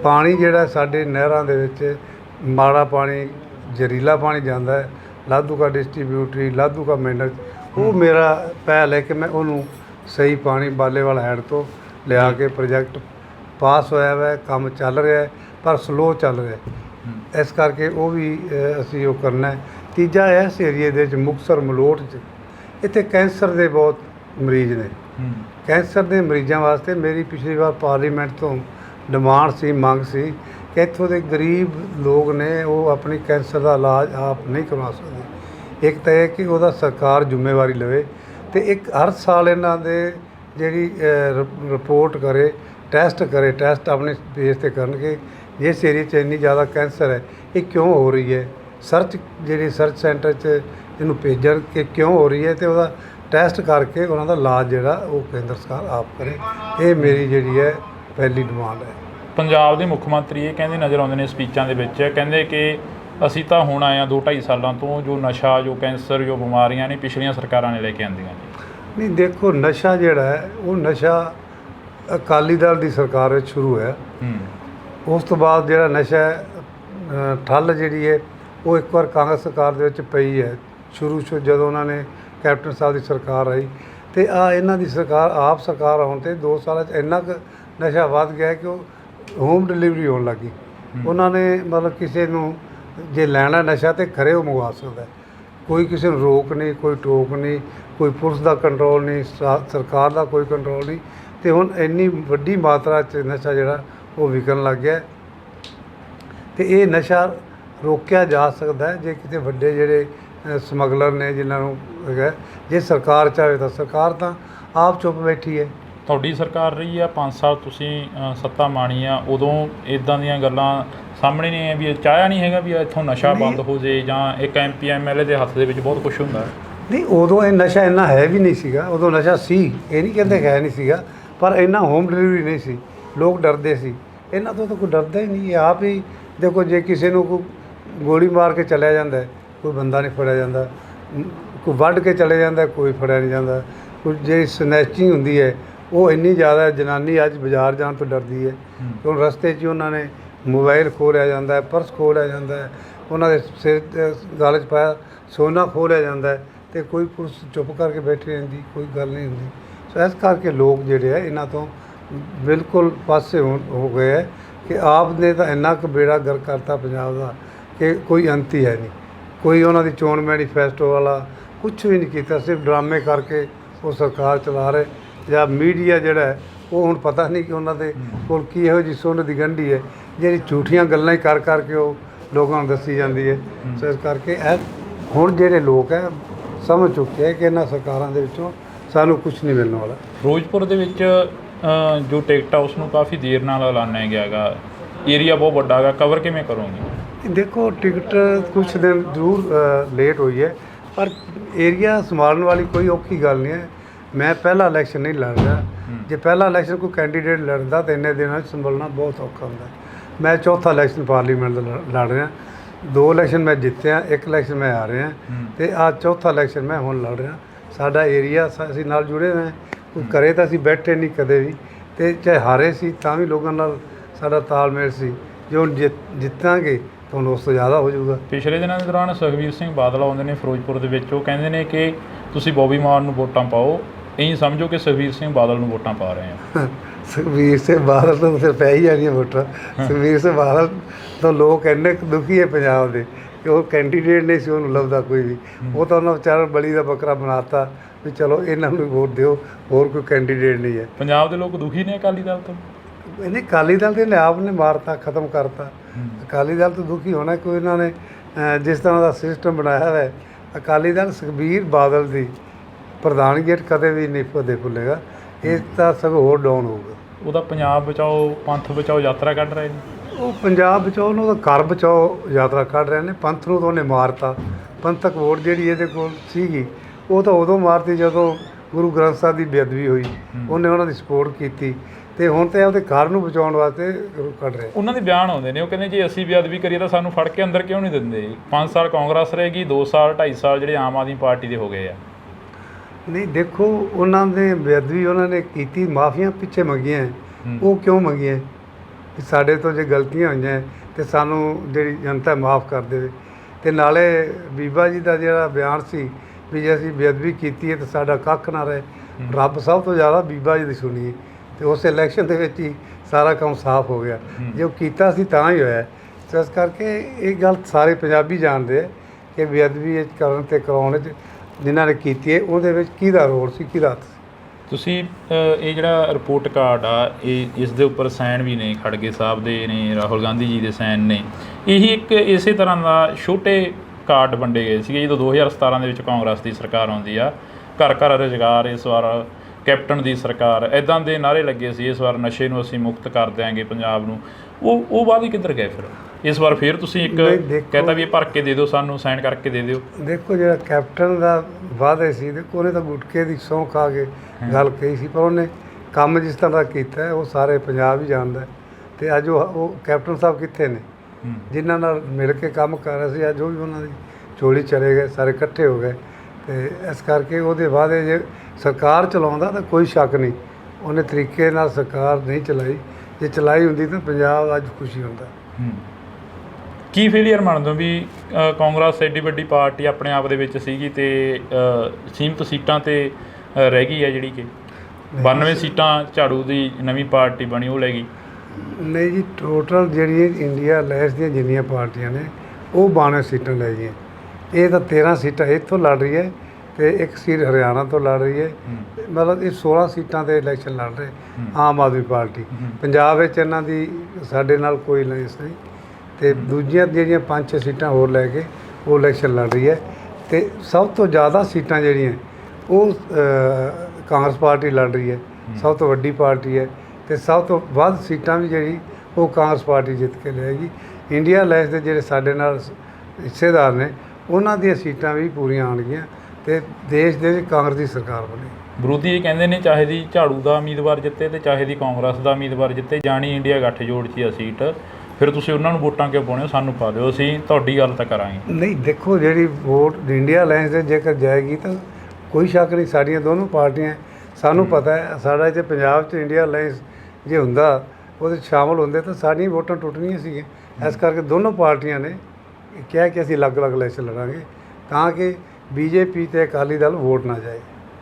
Speaker 2: ਪਾਣੀ ਜਿਹੜਾ ਸਾਡੇ ਨਹਿਰਾਂ ਦੇ ਵਿੱਚ ਮਾੜਾ ਪਾਣੀ ਜ਼ਹਿਰੀਲਾ ਪਾਣੀ ਜਾਂਦਾ ਹੈ ਲਾਧੂ ਕਾ ਡਿਸਟ੍ਰੀਬਿਊਟਰੀ ਲਾਧੂ ਕਾ ਮੇਨਰ ਉਹ ਮੇਰਾ ਪਹਿਲ ਹੈ ਕਿ ਮੈਂ ਉਹਨੂੰ ਸਹੀ ਪਾਣੀ ਬਾਲੇਵਾਲ ਹੈਡ ਤੋਂ ਲਿਆ ਕੇ ਪ੍ਰੋਜੈਕਟ ਪਾਸ ਹੋਇਆ ਹੈ ਕੰਮ ਚੱਲ ਰਿਹਾ ਹੈ ਪਰ ਸਲੋ ਚੱਲ ਰਿਹਾ ਹੂੰ। ਇਸ ਕਰਕੇ ਉਹ ਵੀ ਅਸੀਂ ਉਹ ਕਰਨਾ ਹੈ। ਤੀਜਾ ਇਸ ਏਰੀਏ ਦੇ ਵਿੱਚ ਮੁਕਤਸਰ ਮਲੋਟ 'ਚ। ਇੱਥੇ ਕੈਂਸਰ ਦੇ ਬਹੁਤ ਮਰੀਜ਼ ਨੇ। ਕੈਂਸਰ ਦੇ ਮਰੀਜ਼ਾਂ ਵਾਸਤੇ ਮੇਰੀ ਪਿਛਲੀ ਵਾਰ ਪਾਰਲੀਮੈਂਟ ਤੋਂ ਡਿਮਾਂਡ ਸੀ ਮੰਗ ਸੀ ਕਿ ਇੱਥੋਂ ਦੇ ਗਰੀਬ ਲੋਕ ਨੇ ਉਹ ਆਪਣੀ ਕੈਂਸਰ ਦਾ ਇਲਾਜ ਆਪ ਨਹੀਂ ਕਰਵਾ ਸਕਦੇ। ਇੱਕ ਤਾਂ ਇਹ ਕਿ ਉਹਦਾ ਸਰਕਾਰ ਜ਼ਿੰਮੇਵਾਰੀ ਲਵੇ ਤੇ ਇੱਕ ਹਰ ਸਾਲ ਇਹਨਾਂ ਦੇ ਜਿਹੜੀ ਰਿਪੋਰਟ ਕਰੇ ਟੈਸਟ ਕਰੇ ਟੈਸਟ ਆਪਣੇ ਬੇਸ ਤੇ ਕਰਨਗੇ। ਜਿਸ ਏਰੀਏ 'ਚ ਇੰਨੀ ਜ਼ਿਆਦਾ ਕੈਂਸਰ ਹੈ ਇਹ ਕਿਉਂ ਹੋ ਰਹੀ ਹੈ? ਸਰਚ ਜਿਹੜੀ ਸਰਚ ਸੈਂਟਰ 'ਚ ਇਹਨੂੰ ਭੇਜਣ ਕਿ ਕਿਉਂ ਹੋ ਰਹੀ ਹੈ ਤੇ ਉਹਦਾ ਟੈਸਟ ਕਰਕੇ ਉਹਨਾਂ ਦਾ ਇਲਾਜ ਜਿਹੜਾ ਉਹ ਕੇਂਦਰ ਸਰਕਾਰ ਆਪ ਕਰੇ। ਇਹ ਮੇਰੀ ਜਿਹੜੀ ਹੈ ਪਹਿਲੀ ਡਿਮਾਂਡ ਹੈ।
Speaker 1: ਪੰਜਾਬ ਦੇ ਮੁੱਖ ਮੰਤਰੀ ਇਹ ਕਹਿੰਦੇ ਨਜ਼ਰ ਆਉਂਦੇ ਨੇ ਸਪੀਚਾਂ ਦੇ ਵਿੱਚ ਕਹਿੰਦੇ ਕਿ ਅਸੀਂ ਤਾਂ ਹੁਣ ਆਏ ਆ 2.5 ਸਾਲਾਂ ਤੋਂ ਜੋ ਨਸ਼ਾ ਜੋ ਕੈਂਸਰ ਜੋ ਬਿਮਾਰੀਆਂ ਨੇ ਪਿਛਲੀਆਂ ਸਰਕਾਰਾਂ ਨੇ ਲੈ ਕੇ ਆਂਦੀਆਂ
Speaker 2: ਨਹੀਂ ਦੇਖੋ ਨਸ਼ਾ ਜਿਹੜਾ ਹੈ ਉਹ ਨਸ਼ਾ ਅਕਾਲੀ ਦਲ ਦੀ ਸਰਕਾਰ ਵਿੱਚ ਸ਼ੁਰੂ ਹੋਇਆ। ਉਸ ਤੋਂ ਬਾਅਦ ਜਿਹੜਾ ਨਸ਼ਾ ਠੱਲ ਜਿਹੜੀ ਹੈ ਉਹ ਇੱਕ ਵਾਰ ਕਾਂਗਰਸ ਸਰਕਾਰ ਦੇ ਵਿੱਚ ਪਈ ਹੈ। ਸ਼ੁਰੂ ਸ਼ੁਰੂ ਜਦੋਂ ਉਹਨਾਂ ਨੇ ਕੈਪਟਨ ਸਾਹਿਬ ਦੀ ਸਰਕਾਰ ਆਈ ਤੇ ਆ ਇਹਨਾਂ ਦੀ ਸਰਕਾਰ ਆਪ ਸਰਕਾਰ ਆਉਣ ਤੇ 2 ਸਾਲਾਂ 'ਚ ਇੰਨਾ ਕੁ ਨਸ਼ਾ ਵੱਧ ਗਿਆ ਕਿ ਉਹ ਹੋਮ ਡਿਲੀਵਰੀ ਹੋਣ ਲੱਗੀ ਉਹਨਾਂ ਨੇ ਮਤਲਬ ਕਿਸੇ ਨੂੰ ਜੇ ਲੈਣਾ ਨਸ਼ਾ ਤੇ ਘਰੇ ਉਹ ਮੰਗਵਾ ਸਕਦਾ। ਕੋਈ ਕਿਸੇ ਨੂੰ ਰੋਕ ਨਹੀਂ ਕੋਈ ਟੋਕ ਨਹੀਂ ਕੋਈ ਪੁਲਿਸ ਦਾ ਕੰਟਰੋਲ ਨਹੀਂ ਸਰਕਾਰ ਦਾ ਕੋਈ ਕੰਟਰੋਲ ਨਹੀਂ ਤੇ ਹੁਣ ਇੰਨੀ ਵੱਡੀ ਮਾਤਰਾ 'ਚ ਨਸ਼ਾ ਜਿਹੜਾ ਉਹ ਵਿਕਣ ਲੱਗ ਗਿਆ। ਤੇ ਇਹ ਨਸ਼ਾ ਰੋਕਿਆ ਜਾ ਸਕਦਾ ਹੈ ਜੇ ਕਿਤੇ ਵੱਡੇ ਜਿਹੜੇ ਸਮਗਲਰ ਨੇ ਜਿਨ੍ਹਾਂ ਨੂੰ ਹੈਗਾ ਜੇ ਸਰਕਾਰ ਚਾਹੇ ਤਾਂ। ਸਰਕਾਰ ਤਾਂ ਆਪ ਚੁੱਪ ਬੈਠੀ ਹੈ।
Speaker 1: ਤੁਹਾਡੀ ਸਰਕਾਰ ਰਹੀ ਆ 5 ਸਾਲ ਤੁਸੀਂ ਸੱਤਾ ਮਾਣੀ ਆ ਉਦੋਂ ਇਦਾਂ ਦੀਆਂ ਗੱਲਾਂ ਸਾਹਮਣੇ ਨਹੀਂ ਆਈਆਂ ਵੀ ਚਾਹਿਆ ਨਹੀਂ ਹੈਗਾ ਵੀ ਇੱਥੋਂ ਨਸ਼ਾ। ਬੰਦ ਹੋ ਜੇ ਜਾਂ ਇੱਕ ਐਮਪੀ ਐਮਐਲਏ ਦੇ ਹੱਥ ਦੇ ਵਿੱਚ ਬਹੁਤ ਕੁਝ ਹੁੰਦਾ।
Speaker 2: ਨਹੀਂ ਉਦੋਂ ਇਹ ਨਸ਼ਾ ਇੰਨਾ ਹੈ ਵੀ ਨਹੀਂ ਸੀਗਾ। ਉਦੋਂ ਨਸ਼ਾ ਸੀ ਇਹ ਨਹੀਂ ਕਹਿੰਦੇ ਹੈ ਨਹੀਂ ਸੀਗਾ ਪਰ ਇੰਨਾ ਹੋਮ ਡਿਲੀਵਰੀ ਨਹੀਂ ਸੀ। ਲੋਕ ਡਰਦੇ ਸੀ। ਇਹਨਾਂ ਤੋਂ ਤਾਂ ਕੋਈ ਡਰਦਾ ਹੀ ਨਹੀਂ। ਇਹ ਆਪ ਹੀ ਦੇਖੋ ਜੇ ਕਿਸੇ ਨੂੰ ਕੋਈ ਗੋਲੀ ਮਾਰ ਕੇ ਚਲਿਆ ਜਾਂਦਾ ਕੋਈ ਬੰਦਾ ਨਹੀਂ ਫੜਿਆ ਜਾਂਦਾ। ਕੋਈ ਵੱਢ ਕੇ ਚਲੇ ਜਾਂਦਾ ਕੋਈ ਫੜਿਆ ਨਹੀਂ ਜਾਂਦਾ। ਕੋਈ ਜਿਹੜੀ ਸਨੈਚਿੰਗ ਹੁੰਦੀ ਹੈ ਉਹ ਇੰਨੀ ਜ਼ਿਆਦਾ ਜਨਾਨੀ ਅੱਜ ਬਾਜ਼ਾਰ ਜਾਣ ਤੋਂ ਡਰਦੀ ਹੈ। ਕਿਉਂ ਰਸਤੇ 'ਚ ਹੀ ਉਹਨਾਂ ਨੇ ਮੋਬਾਈਲ ਖੋਹ ਲਿਆ ਜਾਂਦਾ ਹੈ ਪਰਸ ਖੋਹ ਲਿਆ ਜਾਂਦਾ ਹੈ। ਉਹਨਾਂ ਦੇ ਸਿਰ ਤੇ ਗਲ 'ਚ ਪਾਇਆ ਸੋਨਾ ਖੋਹ ਲਿਆ ਜਾਂਦਾ ਹੈ ਤੇ ਕੋਈ ਪੁਲਿਸ ਚੁੱਪ ਕਰਕੇ ਬੈਠੀ ਰਹਿੰਦੀ ਕੋਈ ਗੱਲ ਨਹੀਂ ਹੁੰਦੀ। ਸੋ ਇਸ ਕਰਕੇ ਲੋਕ ਜਿਹੜੇ ਆ ਇਹਨਾਂ ਤੋਂ ਬਿਲਕੁਲ ਪਾਸੇ ਹੋ ਹੋ ਗਏ ਹੈ ਕਿ ਆਪ ਨੇ ਤਾਂ ਇੰਨਾ ਕੁ ਬੇੜਾ ਗਰ ਕਰਤਾ ਪੰਜਾਬ ਦਾ ਕਿ ਕੋਈ ਅੰਤ ਹੀ ਹੈ ਨਹੀਂ। ਕੋਈ ਉਹਨਾਂ ਦੀ ਚੋਣ ਮੈਨੀਫੈਸਟੋ ਵਾਲਾ ਕੁਝ ਵੀ ਨਹੀਂ ਕੀਤਾ ਸਿਰਫ ਡਰਾਮੇ ਕਰਕੇ ਉਹ ਸਰਕਾਰ ਚਲਾ ਰਹੇ ਜਾਂ ਮੀਡੀਆ ਜਿਹੜਾ ਉਹ ਹੁਣ ਪਤਾ ਨਹੀਂ ਕਿ ਉਹਨਾਂ ਦੇ ਕੋਲ ਕੀ ਇਹੋ ਜਿਹੀ ਸੁਣ ਦੀ ਗੰਢੀ ਹੈ ਜਿਹੜੀ ਝੂਠੀਆਂ ਗੱਲਾਂ ਹੀ ਕਰ ਕਰਕੇ ਉਹ ਲੋਕਾਂ ਨੂੰ ਦੱਸੀ ਜਾਂਦੀ ਹੈ। ਸੋ ਇਸ ਕਰਕੇ ਇਹ ਹੁਣ ਜਿਹੜੇ ਲੋਕ ਹੈ ਸਮਝ ਚੁੱਕੇ ਕਿ ਇਹਨਾਂ ਸਰਕਾਰਾਂ ਦੇ ਵਿੱਚੋਂ ਸਾਨੂੰ ਕੁਝ ਨਹੀਂ ਮਿਲਣ ਵਾਲਾ।
Speaker 1: ਫਿਰੋਜ਼ਪੁਰ ਦੇ ਵਿੱਚ ਜੋ ਟਿਕਟ ਆ ਉਸ ਨੂੰ ਕਾਫੀ ਦੇਰ ਨਾਲ ਐਲਾਨਿਆ ਗਿਆ ਹੈਗਾ। ਏਰੀਆ ਬਹੁਤ ਵੱਡਾ ਹੈਗਾ ਕਵਰ ਕਿਵੇਂ ਕਰੋਗੇ?
Speaker 2: ਦੇਖੋ ਟਿਕਟ ਕੁਝ ਦਿਨ ਜ਼ਰੂਰ ਲੇਟ ਹੋਈ ਹੈ ਪਰ ਏਰੀਆ ਸੰਭਾਲਣ ਵਾਲੀ ਕੋਈ ਔਖੀ ਗੱਲ ਨਹੀਂ ਹੈ। ਮੈਂ ਪਹਿਲਾ ਇਲੈਕਸ਼ਨ ਨਹੀਂ ਲੜ ਰਿਹਾ। ਜੇ ਪਹਿਲਾ ਇਲੈਕਸ਼ਨ ਕੋਈ ਕੈਂਡੀਡੇਟ ਲੜਦਾ ਤਾਂ ਇੰਨੇ ਦਿਨਾਂ 'ਚ ਸੰਭਲਣਾ ਬਹੁਤ ਔਖਾ ਹੁੰਦਾ। ਮੈਂ ਚੌਥਾ ਇਲੈਕਸ਼ਨ ਪਾਰਲੀਮੈਂਟ ਦਾ ਲੜ- ਲੜ ਰਿਹਾ। ਦੋ ਇਲੈਕਸ਼ਨ ਮੈਂ ਜਿੱਤਿਆ ਇੱਕ ਇਲੈਕਸ਼ਨ ਮੈਂ ਹਾਰ ਰਿਹਾ। ਤੇ ਆ ਚੌਥਾ ਇਲੈਕਸ਼ਨ ਮੈਂ ਹੁਣ ਲੜ ਰਿਹਾ। ਸਾਡਾ ਏਰੀਆ ਅਸੀਂ ਨਾਲ ਜੁੜੇ ਹੋਏ ਹਾਂ। ਕੋਈ ਕਰੇ ਤਾਂ ਅਸੀਂ ਬੈਠੇ ਨਹੀਂ ਕਦੇ ਵੀ। ਤੇ ਚਾਹੇ ਹਾਰੇ ਸੀ ਤਾਂ ਵੀ ਲੋਕਾਂ ਨਾਲ ਸਾਡਾ ਤਾਲਮੇਲ ਸੀ। ਜੇ ਹੁਣ ਜਿੱਤ- ਜਿੱਤਾਂਗੇ ਤਾਂ ਹੁਣ ਉਸ ਤੋਂ ਜ਼ਿਆਦਾ ਹੋ ਜਾਊਗਾ।
Speaker 1: ਪਿਛਲੇ ਦਿਨਾਂ ਦੇ ਦੌਰਾਨ ਸੁਖਬੀਰ ਸਿੰਘ ਬਾਦਲ ਆਉਂਦੇ ਨੇ ਫਿਰੋਜ਼ਪੁਰ ਦੇ ਵਿੱਚ। ਉਹ ਕਹਿੰਦੇ ਨੇ ਕਿ ਤੁਸੀਂ ਬੋਬੀ ਮਾਨ ਨੂੰ ਵੋਟਾਂ ਪਾਓ। ਇਹੀ ਸਮਝੋ ਕਿ ਸੁਖਬੀਰ ਸਿੰਘ ਬਾਦਲ ਨੂੰ ਵੋਟਾਂ ਪਾ ਰਹੇ ਆ। *laughs*
Speaker 2: ਸੁਖਬੀਰ ਸਿੰਘ ਬਾਦਲ ਤੋਂ ਫਿਰ ਪੈ ਹੀ ਜਾਣੀਆਂ ਵੋਟਾਂ। ਸੁਖਬੀਰ ਸਿੰਘ ਬਾਦਲ ਤੋਂ ਲੋਕ ਇੰਨੇ ਕੁ ਦੁਖੀ ਹੈ ਪੰਜਾਬ ਦੇ ਕਿ ਉਹ ਕੈਂਡੀਡੇਟ ਨਹੀਂ ਸੀ ਉਹਨੂੰ ਲੱਭਦਾ ਕੋਈ ਵੀ। ਉਹ ਤਾਂ ਉਹਨਾਂ ਵਿਚਾਰਾ ਬਲੀ ਦਾ ਬੱਕਰਾ ਬਣਾਤਾ ਵੀ ਚਲੋ ਇਹਨਾਂ ਨੂੰ ਵੋਟ ਦਿਓ ਹੋਰ ਕੋਈ ਕੈਂਡੀਡੇਟ ਨਹੀਂ ਹੈ।
Speaker 1: ਪੰਜਾਬ ਦੇ ਲੋਕ ਦੁਖੀ ਨੇ ਅਕਾਲੀ ਦਲ ਤੋਂ?
Speaker 2: ਇਹਨੇ ਅਕਾਲੀ ਦਲ ਦੇ ਆਪ ਨੇ ਮਾਰਤਾ ਖਤਮ ਕਰਤਾ। ਅਕਾਲੀ ਦਲ ਤੋਂ ਦੁਖੀ ਹੋਣਾ ਕੋਈ ਇਹਨਾਂ ਨੇ ਜਿਸ ਤਰ੍ਹਾਂ ਦਾ ਸਿਸਟਮ ਬਣਾਇਆ ਹੋਇਆ ਹੈ। ਅਕਾਲੀ ਦਲ ਸੁਖਬੀਰ ਬਾਦਲ ਦੀ ਪ੍ਰਧਾਨਗੀ ਹੇਠ ਕਦੇ ਵੀ ਨਹੀਂ ਫਦੇ ਫੁੱਲੇਗਾ ਇਹ ਤਾਂ ਸਗੋਂ ਹੋਰ ਡਾਊਨ ਹੋਊਗਾ।
Speaker 1: ਉਹਦਾ ਪੰਜਾਬ ਬਚਾਓ ਪੰਥ ਬਚਾਓ ਯਾਤਰਾ ਕੱਢ ਰਹੇ ਨੇ?
Speaker 2: ਉਹ ਪੰਜਾਬ ਬਚਾਓ ਨੂੰ ਉਹਦਾ ਘਰ ਬਚਾਓ ਯਾਤਰਾ ਕੱਢ ਰਹੇ ਨੇ। ਪੰਥ ਨੂੰ ਤਾਂ ਉਹਨੇ ਮਾਰਤਾ। ਪੰਥਕ ਵੋਟ ਜਿਹੜੀ ਇਹਦੇ ਕੋਲ ਸੀਗੀ ਉਹ ਤਾਂ ਉਦੋਂ ਮਾਰਤੀ ਜਦੋਂ ਗੁਰੂ ਗ੍ਰੰਥ ਸਾਹਿਬ ਦੀ ਬੇਅਦਬੀ ਹੋਈ। ਉਹਨੇ ਉਹਨਾਂ ਦੀ ਸਪੋਰਟ ਕੀਤੀ ਤੇ ਹੁਣ ਤੇ ਉਹਦੇ ਘਰ ਨੂੰ ਬਚਾਉਣ ਵਾਸਤੇ ਕੱਢ ਰਹੇ।
Speaker 1: ਉਹਨਾਂ ਦੇ ਬਿਆਨ ਆਉਂਦੇ ਨੇ ਉਹ ਕਹਿੰਦੇ ਜੇ ਅਸੀਂ ਬੇਅਦਬੀ ਕਰੀਏ ਤਾਂ ਸਾਨੂੰ ਫੜ ਕੇ ਅੰਦਰ ਕਿਉਂ ਨਹੀਂ ਦਿੰਦੇ? 5 ਸਾਲ ਕਾਂਗਰਸ ਰਹੇਗੀ 2 ਸਾਲ 2.5 ਸਾਲ ਜਿਹੜੇ ਆਮ ਆਦਮੀ ਪਾਰਟੀ ਦੇ ਹੋ ਗਏ ਆ।
Speaker 2: ਨਹੀਂ ਦੇਖੋ ਉਹਨਾਂ ਨੇ ਬੇਅਦਬੀ ਉਹਨਾਂ ਨੇ ਕੀਤੀ ਮਾਫੀਆਂ ਪਿੱਛੇ ਮੰਗੀਆਂ। ਉਹ ਕਿਉਂ ਮੰਗੀਆਂ? ਕਿ ਸਾਡੇ ਤੋਂ ਜੇ ਗਲਤੀਆਂ ਹੋਈਆਂ ਤੇ ਸਾਨੂੰ ਜਿਹੜੀ ਜਨਤਾ ਮਾਫ ਕਰ ਦੇਵੇ। ਤੇ ਨਾਲੇ ਬੀਬਾ ਜੀ ਦਾ ਜਿਹੜਾ ਬਿਆਨ ਸੀ ਵੀ ਜੇ ਅਸੀਂ ਬੇਅਦਬੀ ਕੀਤੀ ਹੈ ਤਾਂ ਸਾਡਾ ਕੱਖ ਨਾ ਰਹੇ। ਰੱਬ ਸਭ ਤੋਂ ਜ਼ਿਆਦਾ ਬੀਬਾ ਜੀ ਦੀ ਸੁਣੀ ਤੇ ਉਸ ਇਲੈਕਸ਼ਨ ਦੇ ਵਿੱਚ ਹੀ ਸਾਰਾ ਕੰਮ ਸਾਫ਼ ਹੋ ਗਿਆ। ਜੇ ਕੀਤਾ ਸੀ ਤਾਂ ਹੀ ਹੋਇਆ। ਤੇ ਇਸ ਕਰਕੇ ਇਹ ਗੱਲ ਸਾਰੇ ਪੰਜਾਬੀ ਜਾਣਦੇ ਆ ਕਿ ਬੇਅਦਬੀ ਇਹ ਕਰਨ ਤੇ ਕਰਾਉਣ 'ਚ ਜਿਨ੍ਹਾਂ ਨੇ ਕੀਤੀ ਹੈ ਉਹਦੇ ਵਿੱਚ ਕਿਹਦਾ ਰੋਲ ਸੀ ਕਿਹਦਾ ਹੱਥ ਸੀ?
Speaker 1: ਤੁਸੀਂ ਇਹ ਜਿਹੜਾ ਰਿਪੋਰਟ ਕਾਰਡ ਆ ਇਹ ਇਸ ਦੇ ਉੱਪਰ ਸਾਈਨ ਵੀ ਨੇ ਖੜਗੇ ਸਾਹਿਬ ਦੇ ਨੇ ਰਾਹੁਲ ਗਾਂਧੀ ਜੀ ਦੇ ਸਾਈਨ ਨੇ। ਇਹੀ ਇੱਕ ਇਸੇ ਤਰ੍ਹਾਂ ਦਾ ਛੋਟੇ ਕਾਰਡ ਵੰਡੇ ਗਏ ਸੀਗੇ ਜਦੋਂ 2017 ਦੇ ਵਿੱਚ ਕਾਂਗਰਸ ਦੀ ਸਰਕਾਰ ਆਉਂਦੀ ਆ। ਘਰ ਘਰ ਰੁਜ਼ਗਾਰ ਇਸ ਵਾਰ ਕੈਪਟਨ ਦੀ ਸਰਕਾਰ। ਐਦਾਂ ਦੇ ਨਾਰੇ ਲੱਗੇ ਸੀ ਇਸ ਵਾਰ ਨਸ਼ੇ ਨੂੰ ਅਸੀਂ ਮੁਕਤ ਕਰ ਦਿਆਂਗੇ ਪੰਜਾਬ ਨੂੰ। ਉਹ ਉਹ ਵਾਅਦੇ ਕਿੱਧਰ ਗਏ ਫਿਰ? ਇਸ ਵਾਰ ਫਿਰ ਤੁਸੀਂ ਇੱਕ ਕਹਿੰਦਾ ਵੀ ਇਹ ਭਰ ਕੇ ਦੇ ਦਿਓ ਸਾਨੂੰ ਸਾਈਨ ਕਰਕੇ ਦੇ ਦਿਓ।
Speaker 2: ਦੇਖੋ ਜਿਹੜਾ ਕੈਪਟਨ ਦਾ ਵਾਅਦੇ ਸੀ ਦੇਖੋ ਉਹਨੇ ਤਾਂ ਗੁਟਕੇ ਦੀ ਸਹੁੰ ਖਾ ਕੇ ਗੱਲ ਕਹੀ ਸੀ ਪਰ ਉਹਨੇ ਕੰਮ ਜਿਸ ਤਰ੍ਹਾਂ ਦਾ ਕੀਤਾ ਉਹ ਸਾਰੇ ਪੰਜਾਬ ਹੀ ਜਾਣਦਾ। ਤੇ ਅੱਜ ਉਹ ਕੈਪਟਨ ਸਾਹਿਬ ਕਿੱਥੇ ਨੇ? ਜਿਨ੍ਹਾਂ ਨਾਲ ਮਿਲ ਕੇ ਕੰਮ ਕਰ ਰਹੇ ਸੀ ਅੱਜ ਉਹ ਵੀ ਉਹਨਾਂ ਦੀ ਚੋਲੀ ਚਲੇ ਗਏ ਸਾਰੇ ਇਕੱਠੇ ਹੋ ਗਏ। ਤੇ ਇਸ ਕਰਕੇ ਉਹਦੇ ਵਾਅਦੇ ਜੇ ਸਰਕਾਰ ਚਲਾਉਂਦਾ ਤਾਂ ਕੋਈ ਸ਼ੱਕ ਨਹੀਂ। ਉਹਨੇ ਤਰੀਕੇ ਨਾਲ ਸਰਕਾਰ ਨਹੀਂ ਚਲਾਈ। ਜੇ ਚਲਾਈ ਹੁੰਦੀ ਤਾਂ ਪੰਜਾਬ ਅੱਜ ਖੁਸ਼ੀ ਹੁੰਦਾ।
Speaker 1: ਕੀ ਫੇਲੀਅਰ ਮੰਨਦੇ ਹੋ ਵੀ ਕਾਂਗਰਸ ਐਡੀ ਵੱਡੀ ਪਾਰਟੀ ਆਪਣੇ ਆਪ ਦੇ ਵਿੱਚ ਸੀਗੀ ਤੇ ਸੀਮਤ ਸੀਟਾਂ ਤੇ ਰਹਿ ਗਈ ਹੈ ਜਿਹੜੀ ਕਿ? 92 ਸੀਟਾਂ ਝਾੜੂ ਦੀ ਨਵੀਂ ਪਾਰਟੀ ਬਣੀ ਉਹ ਲੈ ਗਈ।
Speaker 2: ਨਹੀਂ ਜੀ ਟੋਟਲ ਜਿਹੜੀਆਂ ਇੰਡੀਆ ਲੈਸ ਦੀਆਂ ਜਿੰਨੀਆਂ ਪਾਰਟੀਆਂ ਨੇ ਉਹ 92 ਸੀਟਾਂ ਲੈ ਗਈਆਂ। ਇਹ ਤਾਂ 13 ਸੀਟਾਂ ਇੱਥੋਂ ਲੜ ਰਹੀ ਹੈ ਤੇ ਇੱਕ ਸੀਟ ਹਰਿਆਣਾ ਤੋਂ ਲੜ ਰਹੀ ਹੈ। ਮਤਲਬ ਇਹ 16 ਸੀਟਾਂ ਤੇ ਇਲੈਕਸ਼ਨ ਲੜ ਰਹੇ ਆਮ ਆਦਮੀ ਪਾਰਟੀ। ਪੰਜਾਬ ਵਿੱਚ ਇਹਨਾਂ ਦੀ ਸਾਡੇ ਨਾਲ ਕੋਈ ਲੈਸ ਨਹੀਂ। ਤੇ ਦੂਜੀਆਂ ਜਿਹੜੀਆਂ 5-6 ਸੀਟਾਂ ਹੋਰ ਲੈ ਕੇ ਉਹ ਇਲੈਕਸ਼ਨ ਲੜ ਰਹੀ ਹੈ। ਤੇ ਸਭ ਤੋਂ ਜ਼ਿਆਦਾ ਸੀਟਾਂ ਜਿਹੜੀਆਂ ਉਹ ਕਾਂਗਰਸ ਪਾਰਟੀ ਲੜ ਰਹੀ ਹੈ। ਸਭ ਤੋਂ ਵੱਡੀ ਪਾਰਟੀ ਹੈ। ਤੇ ਸਭ ਤੋਂ ਵੱਧ ਸੀਟਾਂ ਵੀ ਜਿਹੜੀ ਉਹ ਕਾਂਗਰਸ ਪਾਰਟੀ ਜਿੱਤ ਕੇ ਲਿਆਏਗੀ ਇੰਡੀਆ ਲੈਸ ਦੇ ਜਿਹੜੇ ਸਾਡੇ ਨਾਲ ਹਿੱਸੇਦਾਰ ਨੇ ਉਹਨਾਂ ਦੀਆਂ ਸੀਟਾਂ ਵੀ ਪੂਰੀਆਂ ਆਉਣਗੀਆਂ ਤੇ ਦੇਸ਼ ਦੇ ਵਿੱਚ ਕਾਂਗਰਸ ਦੀ ਸਰਕਾਰ ਬਣੇ।
Speaker 1: ਵਿਰੋਧੀ ਇਹ ਕਹਿੰਦੇ ਨੇ ਚਾਹੇ ਦੀ ਝਾੜੂ ਦਾ ਉਮੀਦਵਾਰ ਜਿੱਤੇ ਤੇ ਚਾਹੇ ਦੀ ਕਾਂਗਰਸ ਦਾ ਉਮੀਦਵਾਰ ਜਿੱਤੇ ਜਾਣੀ ਇੰਡੀਆ ਗੱਠਜੋੜ 'ਚ ਆ ਸੀਟ। ਫਿਰ ਤੁਸੀਂ ਉਹਨਾਂ ਨੂੰ ਵੋਟਾਂ ਕਿਉਂ ਪਾਉਣੇ ਹੋ? ਸਾਨੂੰ ਪਾ ਦਿਓ। ਅਸੀਂ ਤੁਹਾਡੀ ਗੱਲ ਤਾਂ ਕਰਾਂਗੇ।
Speaker 2: ਨਹੀਂ ਦੇਖੋ ਜਿਹੜੀ ਵੋਟ ਇੰਡੀਆ ਅਲਾਈਅੰਸ ਦੇ ਜੇਕਰ ਜਾਏਗੀ ਤਾਂ ਕੋਈ ਸ਼ੱਕ ਨਹੀਂ ਸਾਡੀਆਂ ਦੋਨੋਂ ਪਾਰਟੀਆਂ ਸਾਨੂੰ ਪਤਾ ਹੈ ਸਾਡਾ ਇੱਥੇ ਪੰਜਾਬ 'ਚ ਇੰਡੀਆ ਅਲਾਈਅੰਸ ਜੇ ਹੁੰਦਾ ਉਹਦੇ ਸ਼ਾਮਲ ਹੁੰਦੇ ਤਾਂ ਸਾਡੀਆਂ ਵੋਟਾਂ ਟੁੱਟਣੀਆਂ ਸੀਗੀਆਂ। ਇਸ ਕਰਕੇ ਦੋਨੋਂ ਪਾਰਟੀਆਂ ਨੇ ਕਿਹਾ ਕਿ ਅਸੀਂ ਅਲੱਗ-ਅਲੱਗ ਇਲੈਕਸ਼ਨ ਲੜਾਂਗੇ ਤਾਂ ਕਿ ਬੀਜੇਪੀ ਤੇ ਅਕਾਲੀ ਦਲ ਵੋਟ ਨਾ ਜਾਏ।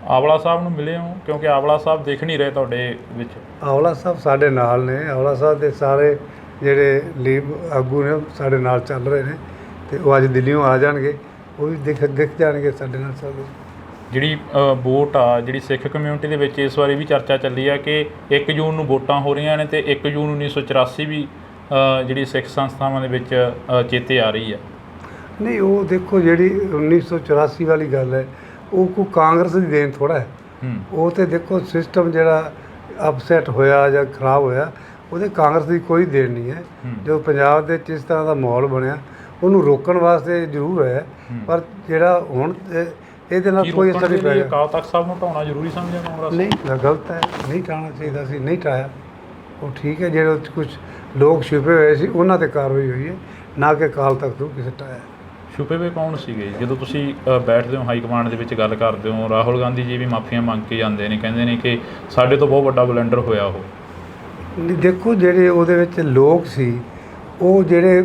Speaker 1: ਆਵਲਾ ਸਾਹਿਬ ਨੂੰ ਮਿਲੇ ਹੋ? ਕਿਉਂਕਿ ਆਵਲਾ ਸਾਹਿਬ ਦੇਖ ਨਹੀਂ ਰਹੇ ਤੁਹਾਡੇ ਵਿੱਚ।
Speaker 2: ਆਵਲਾ ਸਾਹਿਬ ਸਾਡੇ ਨਾਲ ਨੇ। ਆਵਲਾ ਸਾਹਿਬ ਦੇ ਸਾਰੇ ਜਿਹੜੇ ਲੀਬ ਆਗੂ ਨੇ ਸਾਡੇ ਨਾਲ ਚੱਲ ਰਹੇ ਨੇ ਤੇ ਉਹ ਅੱਜ ਦਿੱਲੀੋਂ ਆ ਜਾਣਗੇ। ਉਹ ਵੀ ਦਿਖ ਦਿਖ ਜਾਣਗੇ ਸਾਡੇ ਨਾਲ ਚੱਲਦੇ
Speaker 1: ਜਿਹੜੀ ਵੋਟ ਆ ਜਿਹੜੀ ਸਿੱਖ ਕਮਿਊਨਿਟੀ ਦੇ ਵਿੱਚ ਇਸ ਵਾਰੀ ਵੀ ਚਰਚਾ ਚੱਲੀ ਆ ਕਿ 1 ਜੂਨ ਨੂੰ ਵੋਟਾਂ ਹੋ ਰਹੀਆਂ ਨੇ ਤੇ 1 ਜੂਨ 1984 ਵੀ ਜਿਹੜੀ ਸਿੱਖ ਸੰਸਥਾਵਾਂ ਦੇ ਵਿੱਚ ਚੇਤੇ ਆ ਰਹੀ ਆ।
Speaker 2: ਨਹੀਂ ਉਹ ਦੇਖੋ ਜਿਹੜੀ 1984 ਵਾਲੀ ਗੱਲ ਹੈ ਉਹ ਕੋ ਕਾਂਗਰਸ ਦੀ ਦੇਣ ਥੋੜਾ ਹੈ। ਉਹ ਤੇ ਦੇਖੋ ਸਿਸਟਮ ਜਿਹੜਾ ਅਪਸੈਟ ਹੋਇਆ ਜਾਂ ਖਰਾਬ ਹੋਇਆ ਉਹਦੇ ਕਾਂਗਰਸ ਦੀ ਕੋਈ ਦੇਣ ਨਹੀਂ ਹੈ। ਜੋ ਪੰਜਾਬ ਦੇ ਜਿਸ ਤਰ੍ਹਾਂ ਦਾ ਮਾਹੌਲ ਬਣਿਆ ਉਹਨੂੰ ਰੋਕਣ ਵਾਸਤੇ ਜ਼ਰੂਰ ਹੈ। ਪਰ ਜਿਹੜਾ ਹੁਣ ਇਹਦੇ ਨਾਲ ਕੋਈ ਅਸਰ ਨਹੀਂ ਪਏਗਾ
Speaker 1: ਅਕਾਲ ਤਖਤ ਸਾਹਿਬ ਨੂੰ ਢਾਉਣਾ ਜ਼ਰੂਰੀ ਸਮਝਿਆ ਕਾਂਗਰਸ
Speaker 2: ਨਹੀਂ ਗਲਤ ਹੈ ਨਹੀਂ ਟਾਣਾ ਚਾਹੀਦਾ ਸੀ ਨਹੀਂ ਟਾਇਆ ਉਹ ਠੀਕ ਹੈ ਜਿਹੜੇ ਕੁਝ ਲੋਕ ਛੁਪੇ ਹੋਏ ਸੀ ਉਹਨਾਂ ਤੇ ਕਾਰਵਾਈ ਹੋਈ ਹੈ ਨਾ ਕਿ ਕਾਲ ਤੱਕ ਤੋਂ ਕਿਸੇ ਟਾਇਆ।
Speaker 1: ਛੁਪੇ ਹੋਏ ਕੌਣ ਸੀਗੇ? ਜਦੋਂ ਤੁਸੀਂ ਬੈਠਦੇ ਹੋ ਹਾਈ ਕਮਾਂਡ ਦੇ ਵਿੱਚ ਗੱਲ ਕਰਦੇ ਹੋ ਰਾਹੁਲ ਗਾਂਧੀ ਜੀ ਵੀ ਮਾਫੀਆਂ ਮੰਗ ਕੇ ਜਾਂਦੇ ਨੇ ਕਹਿੰਦੇ ਨੇ ਕਿ ਸਾਡੇ ਤੋਂ ਬਹੁਤ ਵੱਡਾ ਬਲੰਡਰ ਹੋਇਆ ਉਹ।
Speaker 2: ਦੇਖੋ ਜਿਹੜੇ ਉਹਦੇ ਵਿੱਚ ਲੋਕ ਸੀ ਉਹ ਜਿਹੜੇ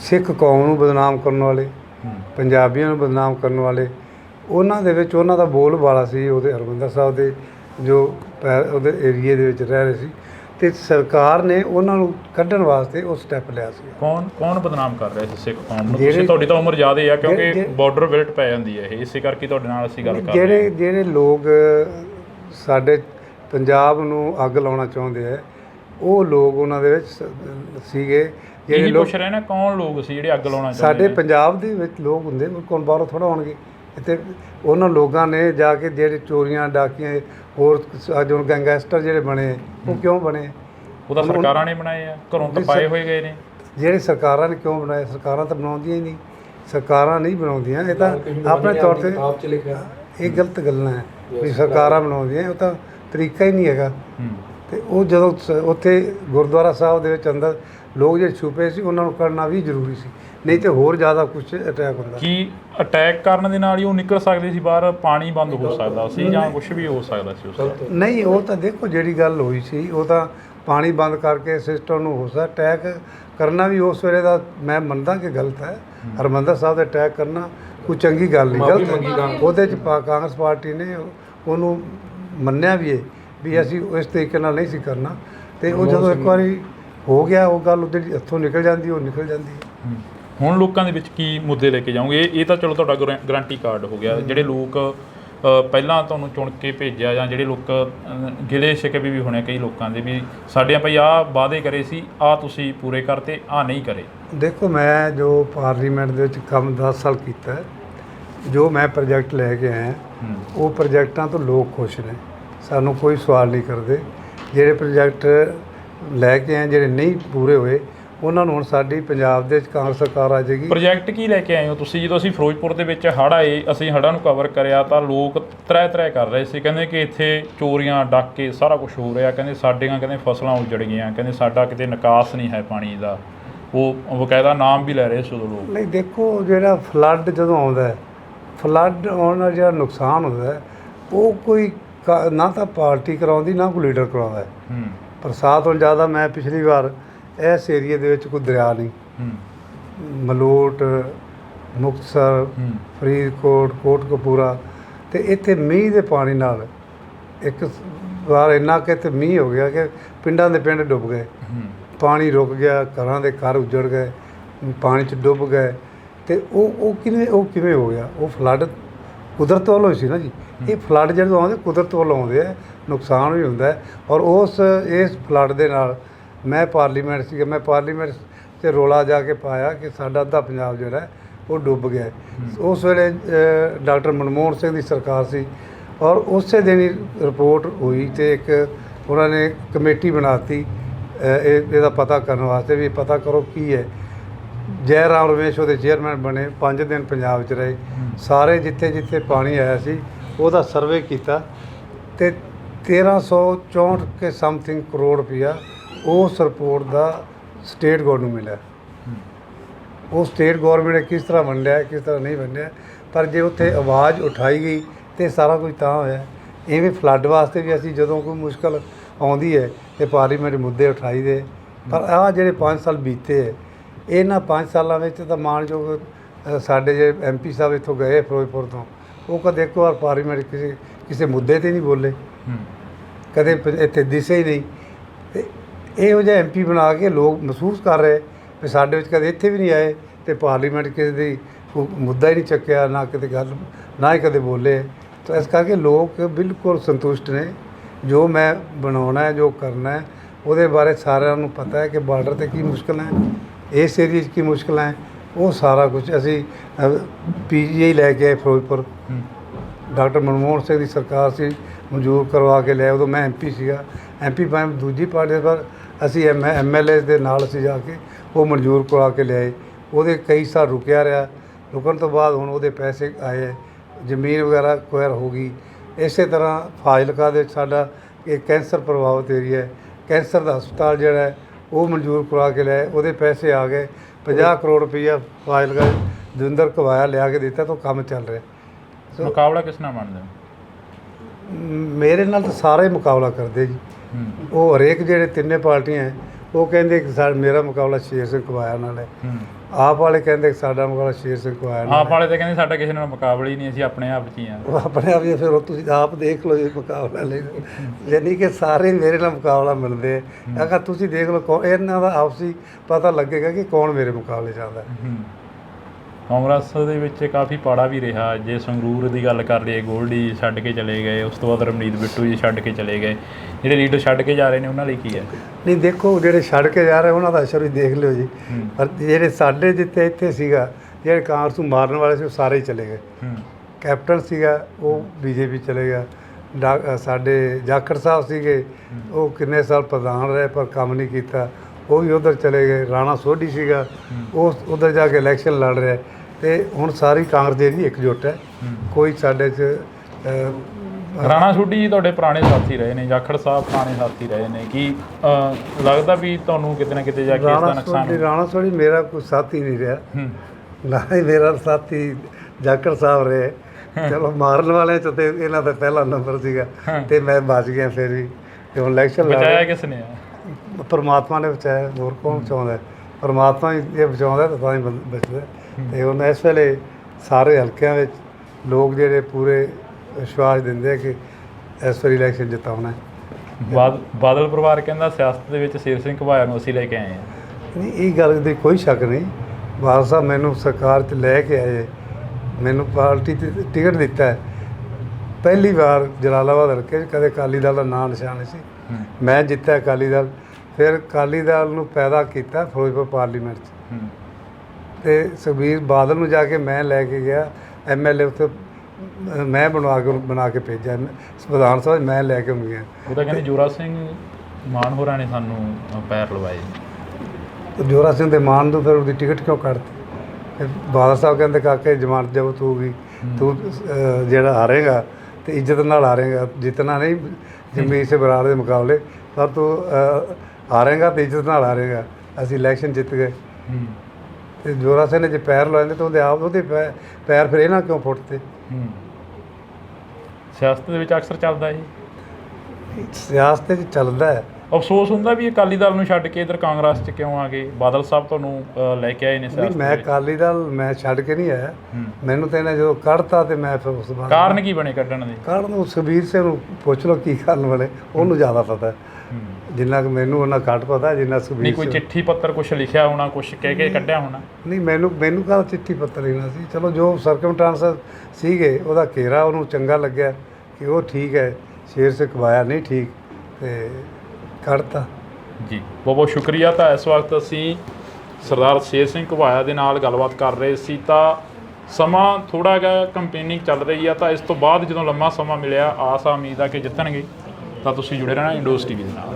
Speaker 2: ਸਿੱਖ ਕੌਮ ਨੂੰ ਬਦਨਾਮ ਕਰਨ ਵਾਲੇ ਪੰਜਾਬੀਆਂ ਨੂੰ ਬਦਨਾਮ ਕਰਨ ਵਾਲੇ ਉਹਨਾਂ ਦੇ ਵਿੱਚ ਉਹਨਾਂ ਦਾ ਬੋਲ ਵਾਲਾ ਸੀ ਉਹਦੇ ਹਰਮੰਦਰ ਸਾਹਿਬ ਦੇ ਜੋ ਪੈ- ਉਹਦੇ ਏਰੀਏ ਦੇ ਵਿੱਚ ਰਹਿ ਰਹੇ ਸੀ। ਤੇ ਸਰਕਾਰ ਨੇ ਉਹਨਾਂ ਨੂੰ ਕੱਢਣ ਵਾਸਤੇ ਉਹ ਸਟੈਪ ਲਿਆ ਸੀ।
Speaker 1: ਕੌਣ ਕੌਣ ਬਦਨਾਮ ਕਰ ਰਿਹਾ ਸੀ ਸਿੱਖ ਕੌਮ ਨੂੰ? ਤੁਸੀਂ ਤੁਹਾਡੀ ਤਾਂ ਉਮਰ ਜ਼ਿਆਦਾ ਹੈ ਕਿਉਂਕਿ ਬਾਰਡਰ ਵਿਲਟ ਪੈ ਜਾਂਦੀ ਹੈ ਇਹ। ਇਸੇ ਕਰਕੇ ਤੁਹਾਡੇ ਨਾਲ ਅਸੀਂ ਗੱਲ ਕਰ ਰਹੇ
Speaker 2: ਜਿਹੜੇ ਜਿਹੜੇ ਲੋਕ ਸਾਡੇ ਪੰਜਾਬ ਨੂੰ ਅੱਗ ਲਾਉਣਾ ਚਾਹੁੰਦੇ ਆ ਉਹ ਲੋਕ ਉਹਨਾਂ ਦੇ ਵਿੱਚ ਸੀਗੇ। ਜਿਹੜੇ ਲੋਕ
Speaker 1: ਪੁੱਛ ਰਹੇ ਨੇ ਕੌਣ ਲੋਕ ਸੀ ਜਿਹੜੇ ਅੱਗ ਲਾਉਣਾ ਚਾਹੁੰਦੇ
Speaker 2: ਸਾਡੇ? ਪੰਜਾਬ ਦੇ ਵਿੱਚ ਲੋਕ ਹੁੰਦੇ ਕੋਣ ਬਾਹਰੋਂ ਥੋੜਾ ਹੋਣਗੇ ਇੱਥੇ ਉਹਨਾਂ ਲੋਕਾਂ ਨੇ ਜਾ ਕੇ ਜਿਹੜੇ ਚੋਰੀਆਂ ਡਾਕੀਆਂ ਹੋਰ ਅੱਜ ਹੁਣ ਗੈਂਗਸਟਰ ਜਿਹੜੇ ਬਣੇ ਉਹ ਕਿਉਂ ਬਣੇ?
Speaker 1: ਉਹ ਤਾਂ ਸਰਕਾਰਾਂ ਨੇ ਬਣਾਏ ਆ ਘਰੋਂ ਤਪਾਏ ਹੋਏ ਗਏ ਨੇ।
Speaker 2: ਜਿਹੜੇ ਸਰਕਾਰਾਂ ਨੇ ਕਿਉਂ ਬਣਾਏ? ਸਰਕਾਰਾਂ ਤਾਂ ਬਣਾਉਂਦੀਆਂ ਹੀ ਨਹੀਂ। ਸਰਕਾਰਾਂ ਨਹੀਂ ਬਣਾਉਂਦੀਆਂ ਇਹ ਤਾਂ ਆਪਣੇ ਤੌਰ ਤੇ ਇਹ ਗਲਤ ਗੱਲਾਂ ਹੈ ਵੀ ਸਰਕਾਰਾਂ ਬਣਾਉਂਦੀਆਂ ਉਹ ਤਾਂ ਤਰੀਕਾ ਹੀ ਨਹੀਂ ਹੈਗਾ। ਤੇ ਉਹ ਜਦੋਂ ਉੱਥੇ ਗੁਰਦੁਆਰਾ ਸਾਹਿਬ ਦੇ ਵਿੱਚ ਅੰਦਰ ਲੋਕ ਜਿਹੜੇ ਛੁਪੇ ਸੀ ਉਹਨਾਂ ਨੂੰ ਕਰਨਾ ਵੀ ਜ਼ਰੂਰੀ ਸੀ। ਨਹੀਂ ਤੇ ਹੋਰ ਜ਼ਿਆਦਾ ਕੁਝ ਅਟੈਕ ਹੁੰਦਾ।
Speaker 1: ਕੀ ਅਟੈਕ ਕਰਨ ਦੇ ਨਾਲ ਹੀ ਉਹ ਨਿਕਲ ਸਕਦੇ ਸੀ ਬਾਹਰ ਪਾਣੀ ਬੰਦ ਹੋ ਸਕਦਾ ਸੀ ਜਾਂ ਕੁਝ ਵੀ ਹੋ ਸਕਦਾ ਸੀ ਉਸ ਦਾ
Speaker 2: ਨਹੀਂ ਉਹ ਤਾਂ ਦੇਖੋ ਜਿਹੜੀ ਗੱਲ ਹੋਈ ਸੀ ਉਹ ਤਾਂ ਪਾਣੀ ਬੰਦ ਕਰਕੇ ਸਿਸਟਮ ਨੂੰ ਹੋ ਸਕਦਾ ਅਟੈਕ ਕਰਨਾ ਵੀ ਉਸ ਵੇਲੇ ਦਾ ਮੈਂ ਮੰਨਦਾ ਕਿ ਗਲਤ ਹੈ। ਹਰਮੰਦਰ ਸਾਹਿਬ ਤੇ ਅਟੈਕ ਕਰਨਾ ਕੋਈ ਚੰਗੀ ਗੱਲ ਨਹੀਂ ਗਲਤ ਹੈ। ਉਹਦੇ ਚ ਪਾ- ਕਾਂਗਰਸ ਪਾਰਟੀ ਨੇ ਉਹ- ਉਹਨੂੰ ਮੰਨਿਆ ਵੀ ਹੈ ਵੀ ਅਸੀਂ ਇਸ ਤਰੀਕੇ ਨਾਲ ਨਹੀਂ ਸੀ ਕਰਨਾ। ਤੇ ਉਹ ਜਦੋਂ ਇੱਕ ਵਾਰੀ ਹੋ ਗਿਆ ਉਹ ਗੱਲ ਉਹਦੇ ਹੱਥੋਂ ਨਿਕਲ ਜਾਂਦੀ ਉਹ ਨਿਕਲ ਜਾਂਦੀ ਹੂੰ।
Speaker 1: ਹੁਣ ਲੋਕਾਂ ਦੇ ਵਿੱਚ ਕੀ ਮੁੱਦੇ ਲੈ ਕੇ ਜਾਓਗੇ? ਇਹ ਤਾਂ ਚਲੋ ਤੁਹਾਡਾ ਗਰੰ- ਗਰੰਟੀ ਕਾਰਡ ਹੋ ਗਿਆ। ਜਿਹੜੇ ਲੋਕ ਪਹਿਲਾਂ ਤੁਹਾਨੂੰ ਚੁਣ ਕੇ ਭੇਜਿਆ ਜਾਂ ਜਿਹੜੇ ਲੋਕ ਗਿਲੇ ਸ਼ਿਕਵੇ ਵੀ ਹੋਣੇ ਕਈ ਲੋਕਾਂ ਦੇ ਵੀ ਸਾਡੇ ਭਾਈ ਆਹ ਵਾਅਦੇ ਕਰੇ ਸੀ ਆਹ ਤੁਸੀਂ ਪੂਰੇ ਕਰਤੇ ਆਹ ਨਹੀਂ ਕਰੇ।
Speaker 2: ਦੇਖੋ ਮੈਂ ਜੋ ਪਾਰਲੀਮੈਂਟ ਦੇ ਵਿੱਚ ਕੰਮ 10 ਸਾਲ ਕੀਤਾ ਜੋ ਮੈਂ ਪ੍ਰੋਜੈਕਟ ਲੈ ਕੇ ਆਇਆ ਉਹ ਪ੍ਰੋਜੈਕਟਾਂ ਤੋਂ ਲੋਕ ਖੁਸ਼ ਨੇ। ਸਾਨੂੰ ਕੋਈ ਸਵਾਲ ਨਹੀਂ ਕਰਦੇ। ਜਿਹੜੇ ਪ੍ਰੋਜੈਕਟ ਲੈ ਕੇ ਆਏ ਜਿਹੜੇ ਨਹੀਂ ਪੂਰੇ ਹੋਏ ਉਹਨਾਂ ਨੂੰ ਹੁਣ ਸਾਡੀ ਪੰਜਾਬ ਦੇ ਵਿੱਚ ਕਾਂਗਰਸ ਸਰਕਾਰ ਆ ਜਾਏਗੀ।
Speaker 1: ਪ੍ਰੋਜੈਕਟ ਕੀ ਲੈ ਕੇ ਆਏ ਹੋ ਤੁਸੀਂ? ਜਦੋਂ ਅਸੀਂ ਫਿਰੋਜ਼ਪੁਰ ਦੇ ਵਿੱਚ ਹੜ੍ਹ ਆਏ ਅਸੀਂ ਹੜ੍ਹਾਂ ਨੂੰ ਕਵਰ ਕਰਿਆ ਤਾਂ ਲੋਕ ਤਰੈ ਤਰੈ ਕਰ ਰਹੇ ਸੀ। ਕਹਿੰਦੇ ਕਿ ਇੱਥੇ ਚੋਰੀਆਂ ਡਾਕੇ ਸਾਰਾ ਕੁਝ ਹੋ ਰਿਹਾ। ਕਹਿੰਦੇ ਸਾਡੀਆਂ ਕਹਿੰਦੇ ਫਸਲਾਂ ਉਜੜ ਗਈਆਂ। ਕਹਿੰਦੇ ਸਾਡਾ ਕਿਤੇ ਨਿਕਾਸ ਨਹੀਂ ਹੈ ਪਾਣੀ ਦਾ। ਉਹ ਬਕਾਇਦਾ ਨਾਮ ਵੀ ਲੈ ਰਹੇ ਸੀ ਉਦੋਂ ਲੋਕ।
Speaker 2: ਨਹੀਂ ਦੇਖੋ ਜਿਹੜਾ ਫਲੱਡ ਜਦੋਂ ਆਉਂਦਾ ਹੈ ਫਲੱਡ ਆਉਣ ਨਾਲ ਜਿਹੜਾ ਨੁਕਸਾਨ ਹੁੰਦਾ ਹੈ ਉਹ ਕੋਈ ਨਾ ਤਾਂ ਪਾਰਟੀ ਕਰਾਉਂਦੀ ਨਾ ਕੋਈ ਲੀਡਰ ਕਰਾਉਂਦਾ ਹੈ। ਬਰਸਾਤ ਹੁਣ ਜ਼ਿਆਦਾ ਮੈਂ ਪਿਛਲੀ ਵਾਰ ਇਸ ਏਰੀਏ ਦੇ ਵਿੱਚ ਕੋਈ ਦਰਿਆ ਨਹੀਂ। ਮਲੋਟ ਮੁਕਤਸਰ ਫਰੀਦਕੋਟ ਕੋਟਕਪੂਰਾ ਤੇ ਇੱਥੇ ਮੀਂਹ ਦੇ ਪਾਣੀ ਨਾਲ ਇੱਕ ਵਾਰ ਇੰਨਾ ਕਿ ਇੱਥੇ ਮੀਂਹ ਹੋ ਗਿਆ ਕਿ ਪਿੰਡਾਂ ਦੇ ਪਿੰਡ ਡੁੱਬ ਗਏ। ਪਾਣੀ ਰੁਕ ਗਿਆ ਘਰਾਂ ਦੇ ਘਰ ਉਜੜ ਗਏ ਪਾਣੀ 'ਚ ਡੁੱਬ ਗਏ ਤੇ ਉਹ ਉਹ ਕਿਵੇਂ ਉਹ ਕਿਵੇਂ ਹੋ ਗਿਆ? ਉਹ ਫਲੱਡ ਕੁਦਰਤ ਵੱਲੋਂ ਹੀ ਸੀ ਨਾ ਜੀ। ਇਹ ਫਲੱਡ ਜਦੋਂ ਆਉਂਦੇ ਕੁਦਰਤ ਵੱਲੋਂ ਆਉਂਦੇ ਆ ਨੁਕਸਾਨ ਵੀ ਹੁੰਦਾ ਔਰ ਉਸ ਇਸ ਫਲੱਡ ਦੇ ਨਾਲ ਮੈਂ ਪਾਰਲੀਮੈਂਟ ਸੀਗਾ ਮੈਂ ਪਾਰਲੀਮੈਂਟ 'ਚ ਰੋਲਾ ਜਾ ਕੇ ਪਾਇਆ ਕਿ ਸਾਡਾ ਅੱਧਾ ਪੰਜਾਬ ਜਿਹੜਾ ਹੈ, ਉਹ ਡੁੱਬ ਗਿਆ। ਉਸ ਵੇਲੇ ਡਾਕਟਰ ਮਨਮੋਹਨ ਸਿੰਘ ਦੀ ਸਰਕਾਰ ਸੀ ਔਰ ਉਸੇ ਦਿਨ ਹੀ ਰਿਪੋਰਟ ਹੋਈ ਤੇ ਇੱਕ ਉਹਨਾਂ ਨੇ ਕਮੇਟੀ ਬਣਾਤੀ ਇਹ ਇਹਦਾ ਪਤਾ ਕਰਨ ਵਾਸਤੇ ਵੀ ਪਤਾ ਕਰੋ ਕੀ ਹੈ। ਜੈ ਰਾਮ ਰਮੇਸ਼ ਉਹਦੇ ਚੇਅਰਮੈਨ ਬਣੇ 5 ਦਿਨ ਪੰਜਾਬ 'ਚ ਰਹੇ। ਸਾਰੇ ਜਿੱਥੇ ਜਿੱਥੇ ਪਾਣੀ ਆਇਆ ਸੀ ਉਹਦਾ ਸਰਵੇ ਕੀਤਾ ਤੇ 1364 ਕੇ ਸਮਥਿੰਗ ਕਰੋੜ ਰੁਪਇਆ ਉਸ ਰਿਪੋਰਟ ਦਾ ਸਟੇਟ ਗੌਰਮੈਂਟ ਨੂੰ ਮਿਲਿਆ। ਉਹ ਸਟੇਟ ਗਵਰਨਮੈਂਟ ਨੇ ਕਿਸ ਤਰ੍ਹਾਂ ਵੰਡਿਆ ਕਿਸ ਤਰ੍ਹਾਂ ਨਹੀਂ ਵੰਡਿਆ ਪਰ ਜੇ ਉੱਥੇ ਆਵਾਜ਼ ਉਠਾਈ ਗਈ ਤੇ ਸਾਰਾ ਕੁਝ ਤਾਂ ਹੋਇਆ। ਇਵੇਂ ਫਲੱਡ ਵਾਸਤੇ ਵੀ ਅਸੀਂ ਜਦੋਂ ਕੋਈ ਮੁਸ਼ਕਲ ਆਉਂਦੀ ਹੈ ਤੇ ਪਾਰਲੀਮੈਂਟ ਮੁੱਦੇ ਉਠਾਈ ਦੇ ਪਰ ਆਹ ਜਿਹੜੇ 5 ਸਾਲ ਬੀਤੇ ਹੈ ਇਹਨਾਂ 5 ਸਾਲਾਂ ਵਿੱਚ ਤਾਂ ਮਾਨਯੋਗ ਸਾਡੇ ਜੇ ਐਮਪੀ ਸਾਹਿਬ ਇੱਥੋਂ ਗਏ ਫਿਰੋਜ਼ਪੁਰ ਤੋਂ ਉਹ ਕਦੇ ਇੱਕ ਵਾਰ ਪਾਰਲੀਮੈਂਟ ਕਿਸੇ ਕਿਸੇ ਮੁੱਦੇ ਤੇ ਨਹੀਂ ਬੋਲੇ। ਕਦੇ ਇੱਥੇ ਦਿਸੇ ਹੀ ਨਹੀਂ। ਤੇ ਇਹੋ ਜਿਹਾ ਐਮਪੀ ਬਣਾ ਕੇ ਲੋਕ ਮਹਿਸੂਸ ਕਰ ਰਹੇ ਵੀ ਸਾਡੇ ਵਿੱਚ ਕਦੇ ਇੱਥੇ ਵੀ ਨਹੀਂ ਆਏ ਤੇ ਪਾਰਲੀਮੈਂਟ ਕਿਸੇ ਦੀ ਕੋਈ ਮੁੱਦਾ ਹੀ ਨਹੀਂ ਚੱਕਿਆ ਨਾ ਕਿਤੇ ਗੱਲ ਨਾ ਹੀ ਕਦੇ ਬੋਲੇ। ਤਾਂ ਇਸ ਕਰਕੇ ਲੋਕ ਬਿਲਕੁਲ ਸੰਤੁਸ਼ਟ ਨੇ। ਜੋ ਮੈਂ ਬਣਾਉਣਾ ਹੈ ਜੋ ਕਰਨਾ ਹੈ ਉਹਦੇ ਬਾਰੇ ਸਾਰਿਆਂ ਨੂੰ ਪਤਾ ਹੈ ਕਿ ਬਾਰਡਰ ਤੇ ਕੀ ਮੁਸ਼ਕਲ ਹੈ ਇਸ ਏਰੀਏ 'ਚ ਕੀ ਮੁਸ਼ਕਲ ਹੈ ਉਹ ਸਾਰਾ ਕੁਝ ਅਸੀਂ ਪੀਜੀਆਈ ਲੈ ਕੇ ਆਏ ਫਿਰੋਜ਼ਪੁਰ। ਡਾਕਟਰ ਮਨਮੋਹਨ ਸਿੰਘ ਦੀ ਸਰਕਾਰ ਸੀ ਮਨਜ਼ੂਰ ਕਰਵਾ ਕੇ ਲਿਆ ਉਦੋਂ ਮੈਂ ਐਮਪੀ ਸੀਗਾ। ਐਮਪੀ ਭਾਵੇਂ ਦੂਜੀ ਪਾਰਟੀ ਦੇ ਪਰ ਅਸੀਂ ਐਮ ਐਮਐਲਏ ਦੇ ਨਾਲ ਅਸੀਂ ਜਾ ਕੇ ਉਹ ਮਨਜ਼ੂਰ ਕਰਵਾ ਕੇ ਲਿਆਏ। ਉਹਦੇ ਕਈ ਸਾਲ ਰੁਕਿਆ ਰਿਹਾ। ਰੁਕਣ ਤੋਂ ਬਾਅਦ ਹੁਣ ਉਹਦੇ ਪੈਸੇ ਆਏ। ਜ਼ਮੀਨ ਵਗੈਰਾ ਕੁਐਰ ਹੋ ਗਈ। ਇਸੇ ਤਰ੍ਹਾਂ ਫਾਜ਼ਿਲਕਾ ਦੇ ਸਾਡਾ ਇਹ ਕੈਂਸਰ ਪ੍ਰਭਾਵਿਤ ਏਰੀਆ ਹੈ ਕੈਂਸਰ ਦਾ ਹਸਪਤਾਲ ਜਿਹੜਾ ਹੈ ਉਹ ਮਨਜ਼ੂਰ ਕਰਵਾ ਕੇ ਲਿਆਏ। ਉਹਦੇ ਪੈਸੇ ਆ ਗਏ। 50 ਕਰੋੜ ਰੁਪਈਆ ਫਾਜ਼ਿਲਕਾ ਦਵਿੰਦਰ ਕਵਾਇਆ ਲਿਆ ਕੇ ਦਿੱਤਾ ਤਾਂ ਕੰਮ ਚੱਲ ਰਿਹਾ।
Speaker 1: ਮੁਕਾਬਲਾ ਕਿਸ ਨਾਲ ਮੰਨਦੇ ਹੋ
Speaker 2: ਮੇਰੇ ਨਾਲ ਤਾਂ ਸਾਰੇ ਮੁਕਾਬਲਾ ਕਰਦੇ ਜੀ। ਉਹ ਹਰੇਕ ਜਿਹੜੇ ਤਿੰਨੇ ਪਾਰਟੀਆਂ ਹੈ, ਉਹ ਕਹਿੰਦੇ ਕਿ ਸਾ ਮੇਰਾ ਮੁਕਾਬਲਾ ਸ਼ੇਰ ਸਿੰਘ ਕਵਾਇਆ ਨਾਲ ਹੈ।
Speaker 1: ਹੂੰ।
Speaker 2: ਆਪ ਵਾਲੇ ਕਹਿੰਦੇ ਕਿ ਸਾਡਾ ਮੁਕਾਬਲਾ ਸ਼ੇਰ ਸਿੰਘ ਕਵਾਇਆ ਨਾਲ
Speaker 1: ਆਪ
Speaker 2: ਹੈ।
Speaker 1: ਵਾਲੇ ਤਾਂ ਕਹਿੰਦੇ ਸਾਡਾ ਕਿਸੇ ਨਾਲ ਮੁਕਾਬਲਾ ਹੀ ਨਹੀਂ ਅਸੀਂ ਆਪਣੇ ਆਪ 'ਚ ਹੀ ਆ।
Speaker 2: ਉਹ ਆਪਣੇ ਆਪ ਹੀ ਫਿਰ ਉਹ ਤੁਸੀਂ ਆਪ ਦੇਖ ਲਓ ਇਹ ਮੁਕਾਬਲਾ ਲੈ ਯਾਨੀ ਕਿ ਸਾਰੇ ਮੇਰੇ ਨਾਲ ਮੁਕਾਬਲਾ ਮਿਲਦੇ ਆ। ਅਗਰ ਤੁਸੀਂ ਦੇਖ ਲਓ ਕੌਣ ਇਹਨਾਂ ਦਾ ਆਪਸੀ ਪਤਾ ਲੱਗੇਗਾ ਕਿ ਕੌਣ ਮੇਰੇ ਮੁਕਾਬਲੇ ਚਾਹੁੰਦਾ
Speaker 1: ਕਾਂਗਰਸ ਦੇ ਵਿੱਚ ਕਾਫੀ ਪਾੜਾ ਵੀ ਰਿਹਾ। ਜੇ ਸੰਗਰੂਰ ਦੀ ਗੱਲ ਕਰ ਲਈਏ ਗੋਲਡੀ ਛੱਡ ਕੇ ਚਲੇ ਗਏ। ਉਸ ਤੋਂ ਬਾਅਦ ਰਮਨੀਤ ਬਿੱਟੂ ਜੀ ਛੱਡ ਕੇ ਚਲੇ ਗਏ। ਜਿਹੜੇ ਲੀਡਰ ਛੱਡ ਕੇ ਜਾ ਰਹੇ ਨੇ ਉਹਨਾਂ ਲਈ ਕੀ ਹੈ?
Speaker 2: ਨਹੀਂ ਦੇਖੋ ਜਿਹੜੇ ਛੱਡ ਕੇ ਜਾ ਰਹੇ ਉਹਨਾਂ ਦਾ ਅਸਰ ਵੀ ਦੇਖ ਲਿਓ ਜੀ। ਪਰ ਜਿਹੜੇ ਸਾਡੇ ਜਿੱਥੇ ਇੱਥੇ ਸੀਗਾ ਜਿਹੜੇ ਕਾਂਗਰਸ ਨੂੰ ਮਾਰਨ ਵਾਲੇ ਸੀ ਉਹ ਸਾਰੇ ਹੀ ਚਲੇ ਗਏ। ਕੈਪਟਨ ਸੀਗਾ ਉਹ ਬੀਜੇਪੀ ਚਲੇ ਗਿਆ। ਸਾਡੇ ਜਾਖੜ ਸਾਹਿਬ ਸੀਗੇ ਉਹ ਕਿੰਨੇ ਸਾਲ ਪ੍ਰਧਾਨ ਰਹੇ ਪਰ ਕੰਮ ਨਹੀਂ ਕੀਤਾ। ਉਹ ਵੀ ਉਧਰ ਚਲੇ ਗਏ। ਰਾਣਾ ਸੋਢੀ ਸੀਗਾ ਉਹ ਉਧਰ ਜਾ ਕੇ ਇਲੈਕਸ਼ਨ ਲੜ ਰਿਹਾ। ਤੇ ਹੁਣ ਸਾਰੀ ਕਾਂਗਰਸ ਜਿਹੜੀ ਇਕਜੁੱਟ ਹੈ।
Speaker 1: ਹੂੰ।
Speaker 2: ਕੋਈ ਸਾਡੇ 'ਚ ਅਹ,
Speaker 1: ਰਾਣਾ ਸੋਢੀ ਜੀ ਤੁਹਾਡੇ ਪੁਰਾਣੇ ਸਾਥੀ ਰਹੇ ਨੇ ਜਾਖੜ ਸਾਹਿਬ ਪੁਰਾਣੇ ਸਾਥੀ ਰਹੇ ਨੇ। ਕੀ ਅਹ, ਲੱਗਦਾ ਵੀ ਤੁਹਾਨੂੰ ਕਿਤੇ ਨਾ ਕਿਤੇ ਜਾ ਕੇ ਇਸ ਦਾ
Speaker 2: ਰਾਣਾ
Speaker 1: ਨੁਕਸਾਨ
Speaker 2: ਸੋਢੀ ਰਾਣਾ ਸੋਢੀ ਮੇਰਾ ਕੋਈ ਸਾਥੀ ਨਹੀਂ ਰਿਹਾ।
Speaker 1: ਹੂੰ।
Speaker 2: ਨਾ ਹੀ ਮੇਰਾ ਸਾਥੀ ਜਾਕਰ ਸਾਹਿਬ ਰਹੇ। ਚਲੋ ਮਾਰਨ ਵਾਲਿਆਂ ਚ ਤੇ ਇਹਨਾਂ ਦਾ ਪਹਿਲਾ ਨੰਬਰ ਸੀਗਾ। ਤੇ ਮੈਂ ਬਚ ਗਿਆ ਫਿਰ ਵੀ। ਤੇ ਹੁਣ ਇਲੈਕਸ਼ਨ ਲੜ
Speaker 1: ਬਚਾਇਆ ਕਿਸ ਨੇ? ਆ
Speaker 2: ਪਰਮਾਤਮਾ ਨੇ ਬਚਾਇਆ ਹੋਰ ਕੌਣ ਬਚਾਉਂਦਾ? ਹੈ? ਪਰਮਾਤਮਾ ਹੀ ਇਹ ਬਚਾਉਂਦਾ ਤਾਂ ਤਾਂ ਹੀ ਬੰ- ਬਚਦਾ। ਤੇ ਹੁਣ ਇਸ ਵੇਲੇ ਸਾਰੇ ਹਲਕਿਆਂ ਵਿੱਚ ਲੋਕ ਜਿਹੜੇ ਪੂਰੇ ਵਿਸ਼ਵਾਸ ਦਿੰਦੇ ਆ ਕਿ ਇਸ ਵਾਰੀ ਇਲੈਕਸ਼ਨ ਜਿਤਾਉਣਾ ਹੈ।
Speaker 1: ਬਾਦ- ਬਾਦਲ ਪਰਿਵਾਰ ਕਹਿੰਦਾ ਸਿਆਸਤ ਦੇ ਵਿੱਚ ਸ਼ੇਰ ਸਿੰਘ ਘਬਾਇਆ ਨੂੰ ਅਸੀਂ ਲੈ ਕੇ ਆਏ ਹਾਂ।
Speaker 2: ਨਹੀਂ ਇਹ ਗੱਲ ਦੀ ਕੋਈ ਸ਼ੱਕ ਨਹੀਂ। ਬਾਦਲ ਸਾਹਿਬ ਮੈਨੂੰ ਸਰਕਾਰ 'ਚ ਲੈ ਕੇ ਆਏ। ਮੈਨੂੰ ਪਾਰਟੀ ਤੇ ਟਿਕਟ ਦਿੱਤਾ ਹੈ। ਪਹਿਲੀ ਵਾਰ ਜਲਾਲਾਬਾਦ ਹਲਕੇ 'ਚ ਕਦੇ ਅਕਾਲੀ ਦਲ ਦਾ ਨਾਂ ਨਿਸ਼ਾਨ ਨਹੀਂ ਸੀ।
Speaker 1: ਹੂੰ।
Speaker 2: ਮੈਂ ਜਿੱਤਿਆ ਅਕਾਲੀ ਦਲ। ਫਿਰ ਅਕਾਲੀ ਦਲ ਨੂੰ ਪੈਦਾ ਕੀਤਾ ਫਿਰੋਜ਼ਪੁਰ ਪਾਰਲੀਮੈਂਟ 'ਚ।
Speaker 1: ਹੂੰ।
Speaker 2: ਤੇ ਸੁਖਬੀਰ ਬਾਦਲ ਨੂੰ ਜਾ ਕੇ ਮੈਂ ਲੈ ਕੇ ਗਿਆ ਐਮਐਲਏ ਉੱਥੇ ਅਹ ਮੈਂ ਬਣਵਾ ਕੇ ਬਣਾ ਕੇ ਭੇਜਿਆ ਵਿਧਾਨ ਸਭਾ ਮੈਂ ਲੈ ਕੇ ਗਿਆ।
Speaker 1: ਉਹ ਤਾਂ ਕਹਿੰਦੇ ਜੋਰਾ ਸਿੰਘ ਮਾਨ ਹੋਰਾਂ ਨੇ ਸਾਨੂੰ ਪੈਰ ਲਵਾਏ।
Speaker 2: ਜੋਰਾ ਸਿੰਘ ਦੇ ਮਾਨ ਨੂੰ ਫਿਰ ਉਹਦੀ ਟਿਕਟ ਕਿਉਂ ਕੱਢਤੀ? ਬਾਦਲ ਸਾਹਿਬ ਕਹਿੰਦੇ ਕਾਕੇ ਜ਼ਮਾਨਤ ਜ਼ਬਤ ਹੋਊਗੀ ਤੂੰ ਜਿਹੜਾ ਹਾਰੇਗਾ ਤੇ ਇੱਜ਼ਤ ਨਾਲ ਹਾਰੇਗਾ ਜਿੱਤਣਾ ਨਹੀਂ ਜਮੀਰ ਸੇ ਬਰਾਰ ਦੇ ਮੁਕਾਬਲੇ ਪਰ ਤੂੰ ਹਾਰੇਗਾ ਤੇ ਇੱਜ਼ਤ ਨਾਲ ਹਾਰੇਗਾ ਅਸੀਂ ਇਲੈਕਸ਼ਨ ਜਿੱਤ ਗਏ। ਤੇ ਜੋਰਾ ਸਿੰਘ ਨੇ ਜੇ ਪੈਰ ਲਾਉਂਦੇ ਤਾਂ ਉਹਦੇ ਆਪ ਉਹਦੇ ਪੈ- ਪੈਰ ਫਿਰ ਇਹਨਾਂ ਕਿਉਂ ਫੁੱਟਦੇ
Speaker 1: ਹੂੰ। ਸਿਆਸਤ ਦੇ ਵਿੱਚ ਅਕਸਰ ਚੱਲਦਾ ਇਹ।
Speaker 2: ਸਿਆਸਤ 'ਚ ਚੱਲਦਾ ਹੈ।
Speaker 1: ਅਫਸੋਸ ਹੁੰਦਾ ਵੀ ਅਕਾਲੀ ਦਲ ਨੂੰ ਛੱਡ ਕੇ ਇਧਰ ਕਾਂਗਰਸ 'ਚ ਕਿਉਂ ਆ ਗਏ? ਬਾਦਲ ਸਾਹਿਬ ਤੁਹਾਨੂੰ ਅ, ਲੈ ਕੇ ਆਏ ਨੇ
Speaker 2: ਨਹੀਂ
Speaker 1: ਸਿਆਸਤ
Speaker 2: ਮੈਂ
Speaker 1: ਦੇ ਵਿੱਚ।
Speaker 2: ਅਕਾਲੀ ਦਲ ਮੈਂ ਛੱਡ ਕੇ ਨਹੀਂ ਆਇਆ।
Speaker 1: ਹੂੰ।
Speaker 2: ਮੈਨੂੰ ਤਾਂ ਇਹਨੇ ਜਦੋਂ ਕੱਢਤਾ ਤੇ ਮੈਂ ਫਿਰ ਉਸ ਤੋਂ ਬਾਅਦ
Speaker 1: ਕਾਰਨ ਕੀ ਬਣੇ ਕੱਢਣ ਦੇ?
Speaker 2: ਕਾਰਨ ਉਹ ਸੁਖਬੀਰ ਸਿੰਘ ਨੂੰ ਪੁੱਛ ਲਓ ਕੀ ਕਰਨ ਵਾਲੇ ਉਹਨੂੰ ਜ਼ਿਆਦਾ ਪਤਾ ਹੂੰ। ਜਿੰਨਾ ਕਿ ਮੈਨੂੰ ਉਹਨਾਂ ਘੱਟ ਪਤਾ ਜਿੰਨਾ
Speaker 1: ਨਹੀਂ ਕੋਈ
Speaker 2: ਸਿੰਘ
Speaker 1: ਚਿੱਠੀ ਪੱਤਰ ਕੁਝ ਲਿਖਿਆ ਹੋਣਾ ਕੁਝ ਕਹਿ ਕੇ ਕੱਢਿਆ ਹੋਣਾ?
Speaker 2: ਨਹੀਂ ਮੈਨੂੰ ਮੈਨੂੰ ਕਾਹ ਚਿੱਠੀ ਪੱਤਰ ਲੈਣਾ ਸੀ? ਚਲੋ ਜੋ ਸਰਕਮਟਾਂਸ ਸੀਗੇ ਉਹਦਾ ਘੇਰਾ ਉਹਨੂੰ ਚੰਗਾ ਲੱਗਿਆ ਕਿ ਉਹ ਠੀਕ ਹੈ ਸ਼ੇਰ ਸੇ ਕਵਾਇਆ ਨਹੀਂ ਠੀਕ ਤੇ ਕੱਢਤਾ।
Speaker 1: ਜੀ ਬਹੁਤ ਬਹੁਤ ਸ਼ੁਕਰੀਆ ਤਾਂ ਇਸ ਵਕਤ ਅਸੀਂ ਸਰਦਾਰ ਸ਼ੇਰ ਸਿੰਘ ਘੁਬਾਇਆ ਦੇ ਨਾਲ ਗੱਲਬਾਤ ਕਰ ਰਹੇ ਸੀ ਤਾਂ ਸਮਾਂ ਥੋੜਾ ਜਿਹਾ ਕੰਪੇਨਿੰਗ ਚੱਲ ਰਹੀ ਆ ਤਾਂ ਇਸ ਤੋਂ ਬਾਅਦ ਜਦੋਂ ਲੰਮਾ ਸਮਾਂ ਮਿਲਿਆ ਆਸ ਆ ਉਮੀਦ ਆ ਕਿ ਜਿੱਤਣਗੇ ਤਾਂ ਤੁਸੀਂ ਜੁੜੇ ਰਹਿਣਾ ਇੰਡੋਸ ਟੀਵੀ ਦੇ ਨਾਲ।